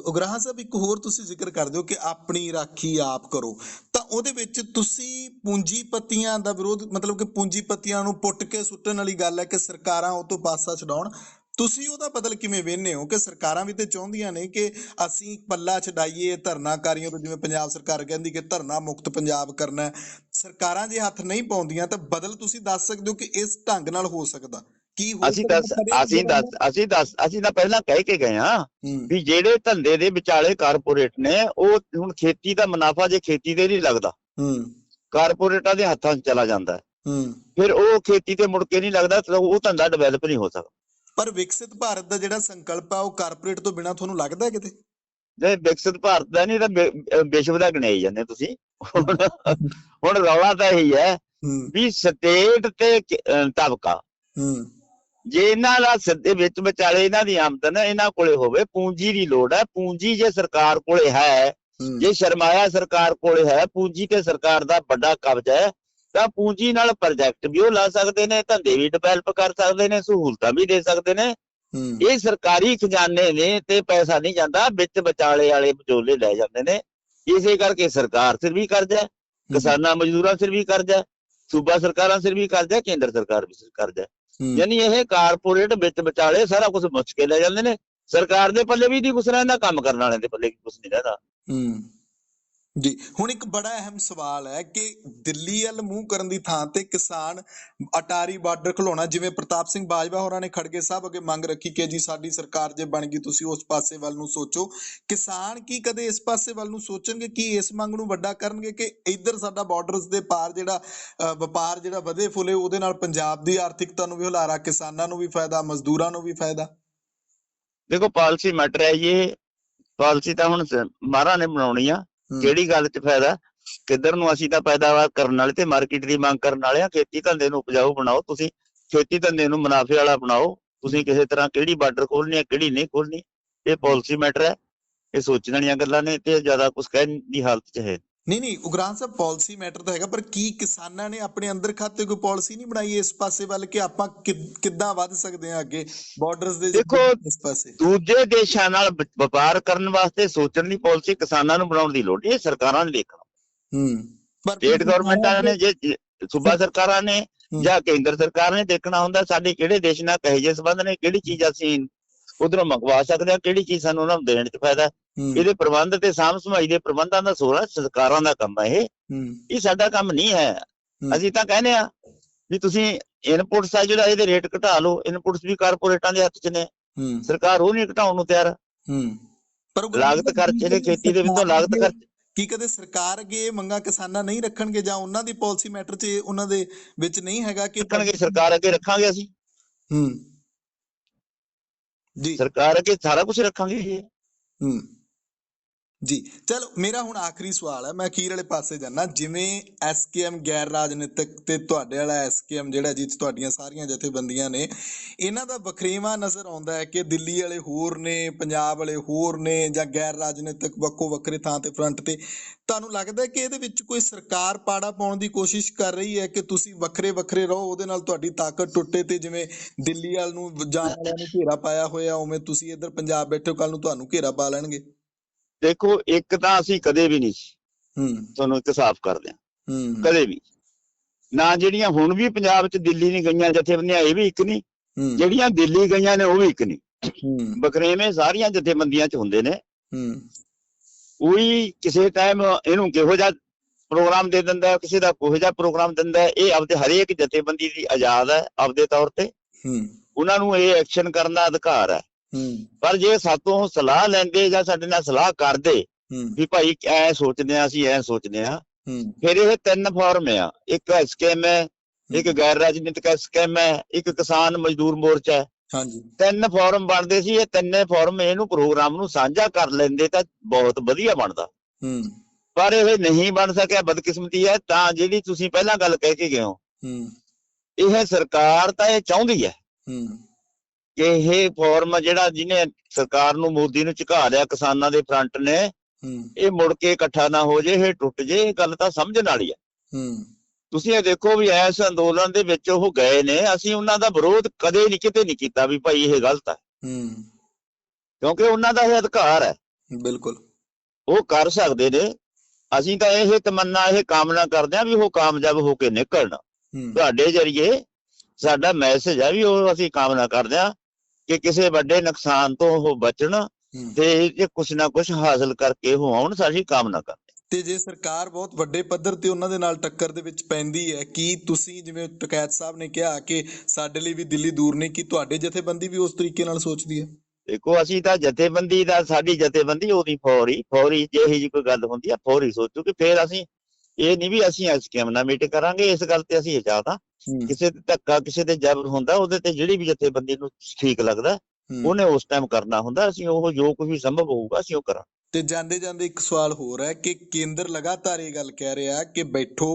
ਉਗਰਾਹਾਂ ਸਾਹਿਬ ਇੱਕ ਹੋਰ ਤੁਸੀਂ ਜ਼ਿਕਰ ਕਰਦੇ ਹੋ ਕਿ ਆਪਣੀ ਰਾਖੀ ਆਪ ਕਰੋ। ਤਾਂ ਉਹਦੇ ਵਿੱਚ ਤੁਸੀਂ ਪੂੰਜੀਪਤੀਆਂ ਦਾ ਵਿਰੋਧ ਮਤਲਬ ਕਿ ਪੂੰਜੀਪਤੀਆਂ ਨੂੰ ਪੁੱਟ ਕੇ ਸੁੱਟਣ ਵਾਲੀ ਗੱਲ ਹੈ ਕਿ ਸਰਕਾਰਾਂ ਉਹ ਤੋਂ ਪਾਸਾ ਛਡਾਉਣ। ਤੁਸੀਂ ਉਹਦਾ ਬਦਲ ਕਿਵੇਂ ਵੇਖਦੇ ਹੋ? ਕਿ ਸਰਕਾਰਾਂ ਵੀ ਤੇ ਚਾਹੁੰਦੀਆਂ ਨੇ ਕਿ ਅਸੀਂ ਪੱਲਾ ਛਡਾਈਏ ਧਰਨਾਕਾਰੀਆਂ ਤੋਂ ਜਿਵੇਂ ਪੰਜਾਬ ਸਰਕਾਰ ਕਹਿੰਦੀ ਕਿ ਧਰਨਾ ਮੁਕਤ ਪੰਜਾਬ ਕਰਨਾ ਸਰਕਾਰਾਂ ਜੇ ਹੱਥ ਨਹੀਂ ਪਾਉਂਦੀਆਂ ਤਾਂ ਬਦਲ ਤੁਸੀਂ ਦੱਸ ਸਕਦੇ ਹੋ ਕਿ ਇਸ ਢੰਗ ਨਾਲ ਹੋ ਸਕਦਾ। ਕੀ ਹੋ ਅਸੀਂ ਦੱਸ ਅਸੀਂ ਦੱਸ ਅਸੀਂ ਦੱਸ ਅਸੀਂ ਤਾਂ ਪਹਿਲਾਂ ਕਹਿ ਕੇ ਗਏ ਆ ਵੀ ਜਿਹੜੇ ਧੰਦੇ ਦੇ ਵਿਚਾਲੇ ਕਾਰਪੋਰੇਟ ਨੇ ਉਹ ਹੁਣ ਖੇਤੀ ਦਾ ਮੁਨਾਫਾ ਜੇ ਖੇਤੀ ਤੇ ਨਹੀਂ ਲੱਗਦਾ ਹੂੰ। ਕਾਰਪੋਰੇਟਾਂ ਦੇ ਹੱਥਾਂ 'ਚ ਚਲਾ ਜਾਂਦਾ ਹੈ। ਫਿਰ ਉਹ ਖੇਤੀ ਤੇ ਮੁੜ ਕੇ ਨਹੀਂ ਲੱਗਦਾ ਉਹ ਧੰਦਾ ਡਿਵੈਲਪ ਨਹੀਂ ਹੋ ਸਕਦਾ। ਪਰ ਵਿਕਸਿਤ ਭਾਰਤ ਦਾ ਜਿਹੜਾ ਸੰਕਲਪ ਆ ਉਹ ਕਾਰਪੋਰੇਟ ਤੋਂ ਬਿਨਾ ਤੁਹਾਨੂੰ ਲੱਗਦਾ ਹੈ ਕਿਤੇ? ਜੇ ਵਿਕਸਿਤ ਭਾਰਤ ਦਾ ਨਹੀਂ ਤਾਂ ਵਿਸ਼ਵ ਦਾ ਗਣਾਈ ਜਾਂਦੇ ਤੁਸੀਂ। ਹੁਣ ਰੌਲਾ ਤਾਂ ਇਹੀ ਹੈ ਵੀ ਸਟੇਟ ਤੇ ਤਬਕਾ। ਜੇ ਇਹਨਾਂ ਦਾ ਸਿੱਧੇ ਵਿੱਚ ਵਿਚਾਲੇ ਇਹਨਾਂ ਦੀ ਆਮਦਨ ਇਹਨਾਂ ਕੋਲੇ ਹੋਵੇ ਪੂੰਜੀ ਦੀ ਲੋੜ ਹੈ। ਪੂੰਜੀ ਜੇ ਸਰਕਾਰ ਕੋਲੇ ਹੂੰ। ਜੇ ਸਰਮਾਇਆ ਸਰਕਾਰ ਕੋਲੇ ਹੈ ਪੂੰਜੀ ਤੇ ਸਰਕਾਰ ਦਾ ਵੱਡਾ ਕਬਜ਼ਾ ਹੈ ਤਾਂ ਪੂੰਜੀ ਨਾਲ ਪ੍ਰੋਜੈਕਟ ਵੀ ਉਹ ਲਾ ਸਕਦੇ ਨੇ ਧੰਦੇ ਵੀ ਡਿਵੈਲਪ ਕਰ ਸਕਦੇ ਨੇ ਸਹੂਲਤਾਂ ਵੀ ਦੇ ਸਕਦੇ ਨੇ। ਇਹ ਸਰਕਾਰੀ ਖਜ਼ਾਨੇ ਨੇ ਤੇ ਪੈਸਾ ਨਹੀਂ ਜਾਂਦਾ ਵਿੱਚ ਵਿਚਾਲੇ ਵਾਲੇ ਵਿਚੋਲੇ ਲੈ ਜਾਂਦੇ ਨੇ। ਇਸੇ ਕਰਕੇ ਸਰਕਾਰ ਸਿਰ ਵੀ ਕਰਜ਼ਾ ਕਿਸਾਨਾਂ ਮਜ਼ਦੂਰਾਂ ਸਿਰ ਵੀ ਕਰਜ਼ਾ ਸੂਬਾ ਸਰਕਾਰਾਂ ਸਿਰ ਵੀ ਕਰਜ਼ਾ ਕੇਂਦਰ ਸਰਕਾਰ ਵੀ ਸਿਰ ਕਰਜ਼ਾ ਯਾਨੀ ਇਹ ਕਾਰਪੋਰੇਟ ਵਿੱਚ ਵਿਚਾਲੇ ਸਾਰਾ ਕੁਝ ਮੁੱਚ ਕੇ ਲੈ ਜਾਂਦੇ ਨੇ। ਸਰਕਾਰ ਦੇ ਪੱਲੇ ਵੀ ਨਹੀਂ ਕੁਛ ਰਹਿੰਦਾ ਕੰਮ ਕਰਨ ਵਾਲਿਆਂ ਦੇ ਪੱਲੇ ਵੀ ਕੁਛ ਨਹੀਂ ਰਹਿੰਦਾ। ਹੂੰ। ਜੀ, ਹੁਣ ਇੱਕ ਬੜਾ ਅਹਿਮ ਸਵਾਲ ਹੈ ਕਿ ਦਿੱਲੀ ਵੱਲ ਮੂੰਹ ਕਰਨ ਦੀ ਥਾਂ ਤੇ ਕਿਸਾਨ ਅਟਾਰੀ ਬਾਰਡਰ ਖਲੋਣਾ, ਜਿਵੇਂ ਪ੍ਰਤਾਪ ਸਿੰਘ ਬਾਜਵਾ ਹੋਰਾਂ ਨੇ ਖੜਗੇ ਸਾਹਿਬ ਅੱਗੇ ਮੰਗ ਰੱਖੀ ਕਿ ਜੀ ਸਾਡੀ ਸਰਕਾਰ ਜੇ ਬਣ ਗਈ, ਤੁਸੀਂ ਉਸ ਪਾਸੇ ਵੱਲ ਨੂੰ ਸੋਚੋ। ਕਿਸਾਨ ਕੀ ਕਦੇ ਇਸ ਪਾਸੇ ਵੱਲ ਨੂੰ ਸੋਚਣਗੇ, ਕਿ ਇਸ ਮੰਗ ਨੂੰ ਵੱਡਾ ਕਰਨਗੇ ਕਿ ਇੱਧਰ ਸਾਡਾ ਬਾਰਡਰਸ ਦੇ ਪਾਰ ਜਿਹੜਾ ਵਪਾਰ ਜਿਹੜਾ ਵਧੇ ਫੁਲੇ, ਉਹਦੇ ਨਾਲ ਪੰਜਾਬ ਦੀ ਆਰਥਿਕਤਾ ਨੂੰ ਵੀ ਹੁਲਾਰਾ, ਕਿਸਾਨਾਂ ਨੂੰ ਵੀ ਫਾਇਦਾ, ਮਜ਼ਦੂਰਾਂ ਨੂੰ ਵੀ ਫਾਇਦਾ? ਦੇਖੋ, ਪਾਲਿਸੀ ਮੈਟਰ ਹੈ ਇਹ। ਪਾਲਿਸੀ ਤਾਂ ਹੁਣ ਮਹਾਰਾ ਨੇ ਬਣਾਉਣੀ ਆ। ਕਿਹੜੀ ਗੱਲ 'ਚ ਫਾਇਦਾ? ਕਿੱਧਰ ਨੂੰ ਅਸੀਂ ਤਾਂ ਪੈਦਾਵਾਰ ਕਰਨ ਵਾਲੇ ਤੇ ਮਾਰਕੀਟ ਦੀ ਮੰਗ ਕਰਨ ਵਾਲੇ ਆ ਖੇਤੀ ਧੰਦੇ ਨੂੰ ਉਪਜਾਊ ਬਣਾਓ ਤੁਸੀਂ। ਖੇਤੀ ਧੰਦੇ ਨੂੰ ਮੁਨਾਫੇ ਵਾਲਾ ਬਣਾਓ। ਤੁਸੀਂ ਕਿਸੇ ਤਰ੍ਹਾਂ ਕਿਹੜੀ ਬਾਰਡਰ ਖੋਲਣੀ ਹੈ, ਕਿਹੜੀ ਨਹੀਂ ਖੋਲਣੀ ਇਹ ਪਾਲਿਸੀ ਮੈਟਰ ਹੈ। ਇਹ ਸੋਚਣ ਵਾਲੀਆਂ ਗੱਲਾਂ ਨੇ ਤੇ ਜ਼ਿਆਦਾ ਕੁਝ ਕਹਿਣ ਦੀ ਹਾਲਤ 'ਚ ਹੈ। ਨਹੀਂ ਨਹੀਂ ਉਗਰਾਨ ਸਾਹਿਬ ਪਾਲਿਸੀ ਮੈਟਰ ਤਾਂ ਹੈਗਾ ਪਰ ਕੀ ਕਿਸਾਨਾਂ ਨੇ ਆਪਣੇ ਅੰਦਰ ਖਾਤੇ ਕੋਈ ਪਾਲਿਸੀ ਨਹੀਂ ਬਣਾਈ ਇਸ ਪਾਸੇ ਵੱਲ ਕਿ ਆਪਾਂ ਕਿੱਦਾਂ ਵੱਧ ਸਕਦੇ ਹਾਂ ਅੱਗੇ? ਬਾਰਡਰਸ ਦੇ ਦੇਖੋ, ਇਸ ਪਾਸੇ। ਦੂਜੇ ਦੇਸ਼ਾਂ ਨਾਲ ਵਪਾਰ ਕਰਨ ਵਾਸਤੇ ਸੋਚਣ ਦੀ ਪਾਲਿਸੀ ਕਿਸਾਨਾਂ ਨੂੰ ਬਣਾਉਣ ਦੀ ਲੋੜ ਨਹੀਂ ਇਹ ਸਰਕਾਰਾਂ ਨੇ ਦੇਖਣਾ। ਹੂੰ ਪਰ ਸਟੇਟ ਗਵਰਨਮੈਂਟਾਂ ਨੇ ਜੇ ਸੂਬਾ ਸਰਕਾਰਾਂ ਨੇ। ਜਾਂ ਕੇਂਦਰ ਸਰਕਾਰ ਨੇ ਦੇਖਣਾ ਹੁੰਦਾ ਸਾਡੇ ਕਿਹੜੇ ਦੇਸ਼ ਨਾਲ ਕਹੇ ਜੇ ਸੰਬੰਧ ਨੇ ਕਿਹੜੀ ਚੀਜ਼ ਅਸੀਂ ਉਧਰੋਂ ਮੰਗਵਾ ਸਕਦੇ ਹਾਂ ਕਿਹੜੀ ਚੀਜ਼ ਸਾਨੂੰ ਉਹਨਾਂ ਨੂੰ ਦੇਣ 'ਚ ਫਾਇਦਾ ਇਹਦੇ ਪ੍ਰਬੰਧ ਤੇ ਸਾਂਭ ਸੰਭਾਈ ਦੇ ਪ੍ਰਬੰਧਾਂ ਦਾ ਸੋਲਾ ਸਰਕਾਰਾਂ ਦਾ ਕੰਮ ਹੈ ਇਹ। ਸਾਡਾ ਕੰਮ ਨਹੀਂ ਹੈ। ਅਸੀਂ ਤਾਂ ਕਹਿੰਦੇ ਆ ਵੀ ਤੁਸੀਂ ਇਨਪੁਟਸ ਆ ਜਿਹੜਾ ਇਹਦੇ ਰੇਟ ਘਟਾ ਲਓ ਇਨਪੁਟਸ ਵੀ ਕਾਰਪੋਰੇਟਾਂ ਦੇ ਹੱਥ 'ਚ ਨੇ। ਸਰਕਾਰ ਉਹ ਨਹੀਂ ਘਟਾਉਣ ਨੂੰ ਤਿਆਰ। ਪਰ ਲਾਗਤ ਖਰਚੇ ਦੇ ਖੇਤੀ ਦੇ ਵਿੱਚੋਂ ਲਾਗਤ ਖਰਚ ਕੀ ਕਦੇ ਸਰਕਾਰ ਅੱਗੇ ਮੰਗਾਂ ਕਿਸਾਨਾਂ ਨਹੀਂ ਰੱਖਣਗੇ ਜਾਂ ਉਹਨਾਂ ਦੀ ਪਾਲਿਸੀ ਮੈਟਰ 'ਚ ਉਹਨਾਂ ਦੇ ਵਿੱਚ ਨਹੀਂ ਹੈਗਾ ਕਿ ਰੱਖਣਗੇ ਸਰਕਾਰ ਅੱਗੇ ਰੱਖਾਂਗੇ ਅਸੀਂ। ਹੂੰ। ਜੀ। ਸਰਕਾਰ ਅੱਗੇ ਸਾਰਾ ਕੁਝ ਰੱਖਾਂਗੇ ਹੂੰ। ਜੀ, ਚਲੋ, ਮੇਰਾ ਹੁਣ ਆਖਰੀ ਸਵਾਲ ਹੈ, ਮੈਂ ਅਖੀਰ ਵਾਲੇ ਪਾਸੇ ਜਾਣਾ ਜਿਵੇਂ ਐਸਕੇਐਮ ਗੈਰ ਰਾਜਨੀਤਿਕ ਤੇ ਤੁਹਾਡੇ ਵਾਲਾ ਐਸਕੇਐਮ ਜਿਹੜਾ ਜੀ ਤੁਹਾਡੀਆਂ ਸਾਰੀਆਂ ਜਥੇਬੰਦੀਆਂ ਨੇ, ਇਹਨਾਂ ਦਾ ਵਖਰੇਵਾ ਨਜ਼ਰ ਆਉਂਦਾ ਹੈ ਕਿ ਦਿੱਲੀ ਵਾਲੇ ਹੋਰ ਨੇ, ਪੰਜਾਬ ਵਾਲੇ ਹੋਰ ਨੇ ਜਾਂ ਗੈਰ ਰਾਜਨੀਤਿਕ ਵੱਖੋ ਵੱਖਰੇ ਥਾਂ ਤੇ ਫਰੰਟ ਤੇ। ਤੁਹਾਨੂੰ ਲੱਗਦਾ ਕਿ ਇਹਦੇ ਵਿੱਚ ਕੋਈ ਸਰਕਾਰ ਪਾੜਾ ਪਾਉਣ ਦੀ ਕੋਸ਼ਿਸ਼ ਕਰ ਰਹੀ ਹੈ ਕਿ ਤੁਸੀਂ ਵੱਖਰੇ ਵੱਖਰੇ ਰਹੋ? ਉਹਦੇ ਨਾਲ ਤੁਹਾਡੀ ਤਾਕਤ ਟੁੱਟੇ ਤੇ ਜਿਵੇਂ ਦਿੱਲੀ ਵਾਲ ਨੂੰ ਜਾਣ ਵਾਲਿਆਂ ਨੂੰ ਘੇਰਾ ਪਾਇਆ ਹੋਇਆ, ਉਵੇਂ ਤੁਸੀਂ ਇੱਧਰ ਪੰਜਾਬ ਬੈਠੋ ਹੋ ਕੱਲ ਨੂੰ ਤੁਹਾਨੂੰ ਘੇਰਾ ਪਾ ਲੈਣਗੇ। ਦੇਖੋ ਇੱਕ ਤਾਂ ਅਸੀਂ ਕਦੇ ਵੀ ਨਹੀਂ ਹੂੰ। ਤੁਹਾਨੂੰ ਇੱਕ ਸਾਫ਼ ਕਰਦੇ ਹਾਂ। ਹੂੰ। ਕਦੇ ਵੀ। ਨਾ ਜਿਹੜੀਆਂ ਹੁਣ ਵੀ ਪੰਜਾਬ 'ਚ ਦਿੱਲੀ ਨਹੀਂ ਗਈਆਂ ਜਥੇਬੰਦੀਆਂ ਇਹ ਵੀ ਇੱਕ ਨਹੀਂ। ਜਿਹੜੀਆਂ ਦਿੱਲੀ ਗਈਆਂ ਨੇ ਉਹ ਵੀ ਇੱਕ ਨਹੀਂ। ਬਕਰੇਵੇਂ ਸਾਰੀਆਂ ਜਥੇਬੰਦੀਆਂ 'ਚ ਹੁੰਦੇ ਨੇ। ਹੂੰ। ਕੋਈ ਕਿਸੇ ਟਾਈਮ ਇਹਨੂੰ ਕਿਹੋ ਜਿਹਾ ਪ੍ਰੋਗਰਾਮ ਦੇ ਦਿੰਦਾ ਹੈ, ਕਿਸੇ ਦਾ ਕੋਹੋ ਜਿਹਾ ਪ੍ਰੋਗਰਾਮ ਦਿੰਦਾ ਹੈ, ਇਹ ਆਪਦੇ ਹਰੇਕ ਜਥੇਬੰਦੀ ਦੀ ਆਜ਼ਾਦ ਹੈ ਆਪਦੇ ਤੌਰ ਤੇ। ਹੂੰ। ਉਹਨਾਂ ਨੂੰ ਇਹ ਐਕਸ਼ਨ ਕਰਨ ਦਾ ਅਧਿਕਾਰ ਹੂੰ। ਪਰ ਜੇ ਸਾਤੋਂ ਸਲਾਹ ਲੈਂਦੇ ਜਾਂ ਸਾਡੇ ਨਾਲ ਸਲਾਹ ਕਰਦੇ ਵੀ ਭਾਈ ਐ ਸੋਚਦੇ ਆ ਅਸੀਂ ਐ ਸੋਚਦੇ ਆ ਫਿਰ ਇਹ ਤਿੰਨ ਫਾਰਮ ਆ। ਇੱਕ ਸਕੀਮ ਹੈ ਇੱਕ ਗੈਰ ਰਾਜਨੀਤਿਕ ਸਕੀਮ ਹੈ ਇੱਕ ਕਿਸਾਨ ਮਜ਼ਦੂਰ ਮੋਰਚਾ ਹੈ। ਹਾਂਜੀ। ਤਿੰਨ ਫਾਰਮ ਬਣਦੇ ਸੀ ਇਹ ਤਿੰਨੇ ਫਾਰਮ ਇਹਨੂੰ ਪ੍ਰੋਗਰਾਮ ਨੂੰ ਸਾਂਝਾ ਕਰ ਲੈਂਦੇ ਤਾਂ ਬਹੁਤ ਵਧੀਆ ਬਣਦਾ। ਹੂੰ। ਪਰ ਇਹ ਨਹੀਂ ਬਣ ਸਕਿਆ ਬਦਕਿਸਮਤੀ ਹੈ ਤਾਂ ਜਿਹੜੀ ਤੁਸੀਂ ਪਹਿਲਾਂ ਗੱਲ ਕਹਿ ਕੇ ਗਏ ਹੋ ਹੂੰ। ਇਹ ਸਰਕਾਰ ਤਾਂ ਇਹ ਚਾਹੁੰਦੀ ਹੈ। ਹੂੰ। ਕਿ ਇਹ ਫਾਰਮ ਜਿਹੜਾ ਜਿਹਨੇ ਸਰਕਾਰ ਨੂੰ ਮੋਦੀ ਨੂੰ ਝੁਕਾ ਲਿਆ ਕਿਸਾਨਾਂ ਦੇ ਫਰੰਟ ਨੇ ਇਹ ਮੁੜ ਕੇ ਇਕੱਠਾ ਨਾ ਹੋ ਜੇ ਇਹ ਟੁੱਟ ਜੇ ਇਹ ਗੱਲ ਤਾਂ ਸਮਝਣ ਵਾਲੀ ਹੈ। ਤੁਸੀਂ ਇਹ ਦੇਖੋ ਵੀ ਇਸ ਅੰਦੋਲਨ ਦੇ ਵਿੱਚ ਉਹ ਗਏ ਨੇ ਅਸੀਂ ਉਹਨਾਂ ਦਾ ਵਿਰੋਧ ਕਦੇ ਨਹੀਂ ਕਿਤੇ ਨਹੀਂ ਕੀਤਾ ਵੀ ਭਾਈ ਇਹ ਗਲਤ ਹੈ। ਕਿਉਂਕਿ ਉਹਨਾਂ ਦਾ ਇਹ ਅਧਿਕਾਰ ਹੈ ਬਿਲਕੁਲ। ਉਹ ਕਰ ਸਕਦੇ ਨੇ। ਅਸੀਂ ਤਾਂ ਇਹ ਤਮੰਨਾ ਇਹ ਕਾਮਨਾ ਕਰਦੇ ਹਾਂ ਵੀ ਉਹ ਕਾਮਯਾਬ ਹੋ ਕੇ ਨਿਕਲਣ। ਤੁਹਾਡੇ ਜਰੀਏ ਸਾਡਾ ਮੈਸੇਜ ਹੈ ਵੀ ਉਹ ਅਸੀਂ ਕਾਮਨਾ ਕਰਦੇ ਹਾਂ ਕਿ ਕਿਸੇ ਵੱਡੇ ਨੁਕਸਾਨ ਤੋਂ ਉਹ ਬਚਣ। ਤੇ ਇਹ ਕੁਛ ਨਾ ਕੁਛ ਹਾਸਲ ਕਰਕੇ ਉਹ ਆਉਣ ਸਾਡੀ ਕਾਮਨਾ ਕਰ ਤੇ ਜੇ ਸਰਕਾਰ ਬਹੁਤ ਵੱਡੇ ਪੱਧਰ ਤੇ ਉਹਨਾਂ ਦੇ ਨਾਲ ਟੱਕਰ ਦੇ ਵਿੱਚ ਪੈਂਦੀ ਹੈ ਕੀ ਤੁਸੀਂ ਜਿਵੇਂ ਟਕੈਤ ਸਾਹਿਬ ਨੇ ਕਿਹਾ ਕਿ ਸਾਡੇ ਲਈ ਵੀ ਦਿੱਲੀ ਦੂਰ ਨਹੀਂ ਕਿ ਤੁਹਾਡੇ ਜਥੇਬੰਦੀ ਵੀ ਉਸ ਤਰੀਕੇ ਨਾਲ ਸੋਚਦੀ ਹੈ ਦੇਖੋ ਅਸੀਂ ਤਾਂ ਜਥੇਬੰਦੀ ਦਾ ਸਾਡੀ ਜਥੇਬੰਦੀ ਉਹਦੀ ਫੌਰੀ ਫੌਰੀ ਜੇ ਜਿਹੀ ਕੋਈ ਗੱਲ ਹੁੰਦੀ ਆ ਫੌਰੀ ਸੋਚੂ ਕਿ ਫੇਰ ਅਸੀਂ ਇਹ ਨਹੀਂ ਵੀ ਅਸੀਂ ਇਸ ਕਿਮ ਨਾਲ ਮੀਟ ਕਰਾਂਗੇ ਇਸ ਗੱਲ ਤੇ ਅਸੀਂ ਇਹ ਚਾਹਤਾ ਕਿਸੇ ਤੇ ਧੱਕਾ ਕਿਸੇ ਤੇ ਜ਼ਬਰ ਹੁੰਦਾ ਉਹਦੇ ਤੇ ਜਿਹੜੀ ਵੀ ਜਥੇਬੰਦੀ ਨੂੰ ਠੀਕ ਲੱਗਦਾ। ਉਹਨੇ ਉਸ ਟਾਈਮ ਕਰਨਾ ਹੁੰਦਾ ਅਸੀਂ ਉਹ ਜੋ ਕੁਝ ਵੀ ਸੰਭਵ ਹੋਊਗਾ ਅਸੀਂ ਉਹ ਕਰਾਂ ਤੇ ਜਾਂਦੇ ਜਾਂਦੇ ਇੱਕ ਸਵਾਲ ਹੋਰ ਹੈ ਕਿ ਕੇਂਦਰ ਲਗਾਤਾਰ ਇਹ ਗੱਲ ਕਹਿ ਰਿਹਾ ਕਿ ਬੈਠੋ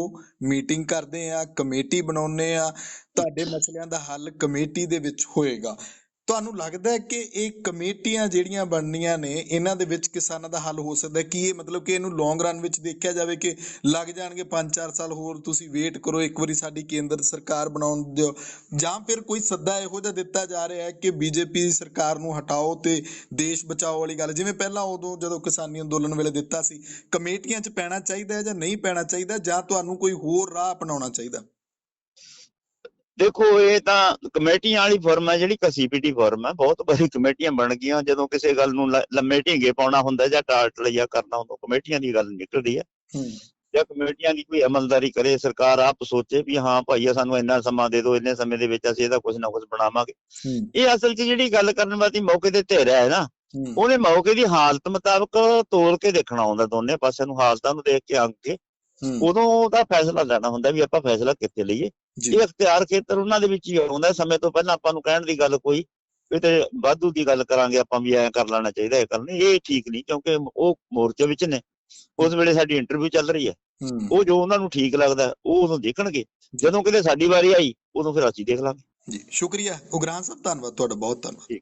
ਮੀਟਿੰਗ ਕਰਦੇ ਆ ਕਮੇਟੀ ਬਣਾਉਨੇ ਆ ਤੁਹਾਡੇ ਮਸਲਿਆਂ ਦਾ ਹੱਲ ਕਮੇਟੀ ਦੇ ਵਿੱਚ ਹੋਏਗਾ। ਤੁਹਾਨੂੰ ਲੱਗਦਾ ਹੈ ਕਿ ਇਹ ਕਮੇਟੀਆਂ ਜਿਹੜੀਆਂ ਬਣਨੀਆਂ ਨੇ, ਇਹਨਾਂ ਦੇ ਵਿੱਚ ਕਿਸਾਨਾਂ ਦਾ ਹੱਲ ਹੋ ਸਕਦਾ ਕੀ ਇਹ ਮਤਲਬ ਕਿ ਇਹਨੂੰ ਲੌਂਗ ਰਨ ਵਿੱਚ ਦੇਖਿਆ ਜਾਵੇ ਕਿ ਲੱਗ ਜਾਣਗੇ 5-4 ਸਾਲ ਹੋਰ ਤੁਸੀਂ ਵੇਟ ਕਰੋ, ਇੱਕ ਵਾਰੀ ਸਾਡੀ ਕੇਂਦਰ ਸਰਕਾਰ ਬਣਾਉਣ ਦਿਓ? ਜਾਂ ਫਿਰ ਕੋਈ ਸੱਦਾ ਇਹੋ ਜਿਹਾ ਦਿੱਤਾ ਜਾ ਰਿਹਾ ਹੈ ਕਿ ਬੀਜੇਪੀ ਸਰਕਾਰ ਨੂੰ ਹਟਾਓ ਤੇ ਦੇਸ਼ ਬਚਾਓ ਵਾਲੀ ਗੱਲ? ਜਿਵੇਂ ਪਹਿਲਾਂ ਉਦੋਂ ਜਦੋਂ ਕਿਸਾਨੀ ਅੰਦੋਲਨ ਵੇਲੇ ਦਿੱਤਾ ਸੀ, ਕਮੇਟੀਆਂ 'ਚ ਪੈਣਾ ਚਾਹੀਦਾ ਹੈ ਜਾਂ ਨਹੀਂ ਪੈਣਾ ਚਾਹੀਦਾ? ਜਾਂ ਤੁਹਾਨੂੰ ਕੋਈ ਹੋਰ ਰਾਹ ਅਪਣਾਉਣਾ ਚਾਹੀਦਾ? ਦੇਖੋ ਇਹ ਤਾਂ ਕਮੇਟੀਆਂ ਵਾਲੀ ਫਰਮ ਹੈ ਜਿਹੜੀ ਕਸੀਪੀਟੀ ਫਰਮ ਹੈ। ਬਹੁਤ ਵਾਰੀ ਕਮੇਟੀਆਂ ਬਣ ਗਈਆਂ ਜਦੋਂ ਕਿਸੇ ਗੱਲ ਨੂੰ ਲੰਮੇ ਢੀਂਗੇ ਪਾਉਣਾ ਹੁੰਦਾ ਜਾਂ ਟਾਲਟ ਲਈਆ ਕਰਨਾ ਹੁੰਦਾ ਕਮੇਟੀਆਂ ਦੀ ਗੱਲ ਨਿਕਲਦੀ ਹੈ। ਜਾਂ ਕਮੇਟੀਆਂ ਦੀ ਕੋਈ ਅਮਲਦਾਰੀ ਕਰੇ ਸਰਕਾਰ ਆਪ ਸੋਚੇ ਵੀ ਹਾਂ ਭਾਈ ਸਾਨੂੰ ਇੰਨਾ ਸਮਾਂ ਦੇ ਦਿਓ ਇੰਨੇ ਸਮੇਂ ਦੇ ਵਿੱਚ ਅਸੀਂ ਇਹਦਾ ਕੁਝ ਨਾ ਕੁਝ ਬਣਾਵਾਂਗੇ। ਇਹ ਅਸਲ 'ਚ ਜਿਹੜੀ ਗੱਲ ਕਰਨ ਵਾਲੀ ਮੌਕੇ ਤੇ ਧਿਰ ਹੈ ਨਾ ਉਹਨੇ ਮੌਕੇ ਦੀ ਹਾਲਤ ਮੁਤਾਬਕ ਤੋਲ ਕੇ ਦੇਖਣਾ ਹੁੰਦਾ ਦੋਨੇ ਪਾਸਿਆਂ ਨੂੰ ਹਾਲਤਾਂ ਨੂੰ ਦੇਖ ਕੇ ਅੰਕ ਕੇ। ਹੂੰ। ਉਦੋਂ ਉਹਦਾ ਫੈਸਲਾ ਲੈਣਾ ਹੁੰਦਾ ਵੀ ਆਪਾਂ ਫੈਸਲਾ ਕਿੱਥੇ ਲਈਏ। ਇਹ ਅਖਤਿਆਰ ਖੇਤਰ ਉਹਨਾਂ ਦੇ ਵਿੱਚ ਹੀ ਆਉਂਦਾ। ਸਮੇਂ ਤੋਂ ਪਹਿਲਾਂ ਆਪਾਂ ਨੂੰ ਕਹਿਣ ਦੀ ਗੱਲ ਕੋਈ ਵੀ ਤੇ ਵਾਧੂ ਦੀ ਗੱਲ ਕਰਾਂਗੇ ਆਪਾਂ ਵੀ ਐਂ ਕਰ ਲੈਣਾ ਚਾਹੀਦਾ ਇਹ ਕਰਨੀ। ਇਹ ਠੀਕ ਨਹੀਂ ਕਿਉਂਕਿ ਉਹ ਮੋਰਚੇ ਵਿੱਚ ਨੇ। ਉਸ ਵੇਲੇ ਸਾਡੀ ਇੰਟਰਵਿਊ ਚੱਲ ਰਹੀ ਹੈ। ਉਹ ਜੋ ਉਹਨਾਂ ਨੂੰ ਠੀਕ ਲੱਗਦਾ ਉਹ ਉਦੋਂ ਦੇਖਣਗੇ। ਜਦੋਂ ਕਿਤੇ ਸਾਡੀ ਵਾਰੀ ਆਈ ਉਦੋਂ ਫਿਰ ਅਸੀਂ ਦੇਖ ਲਾਂਗੇ। ਜੀ ਸ਼ੁਕਰੀਆ। ਉਗਰਾਨ ਸਾਹਿਬ ਧੰਨਵਾਦ। ਤੁਹਾਡਾ ਬਹੁਤ ਧੰਨਵਾਦ।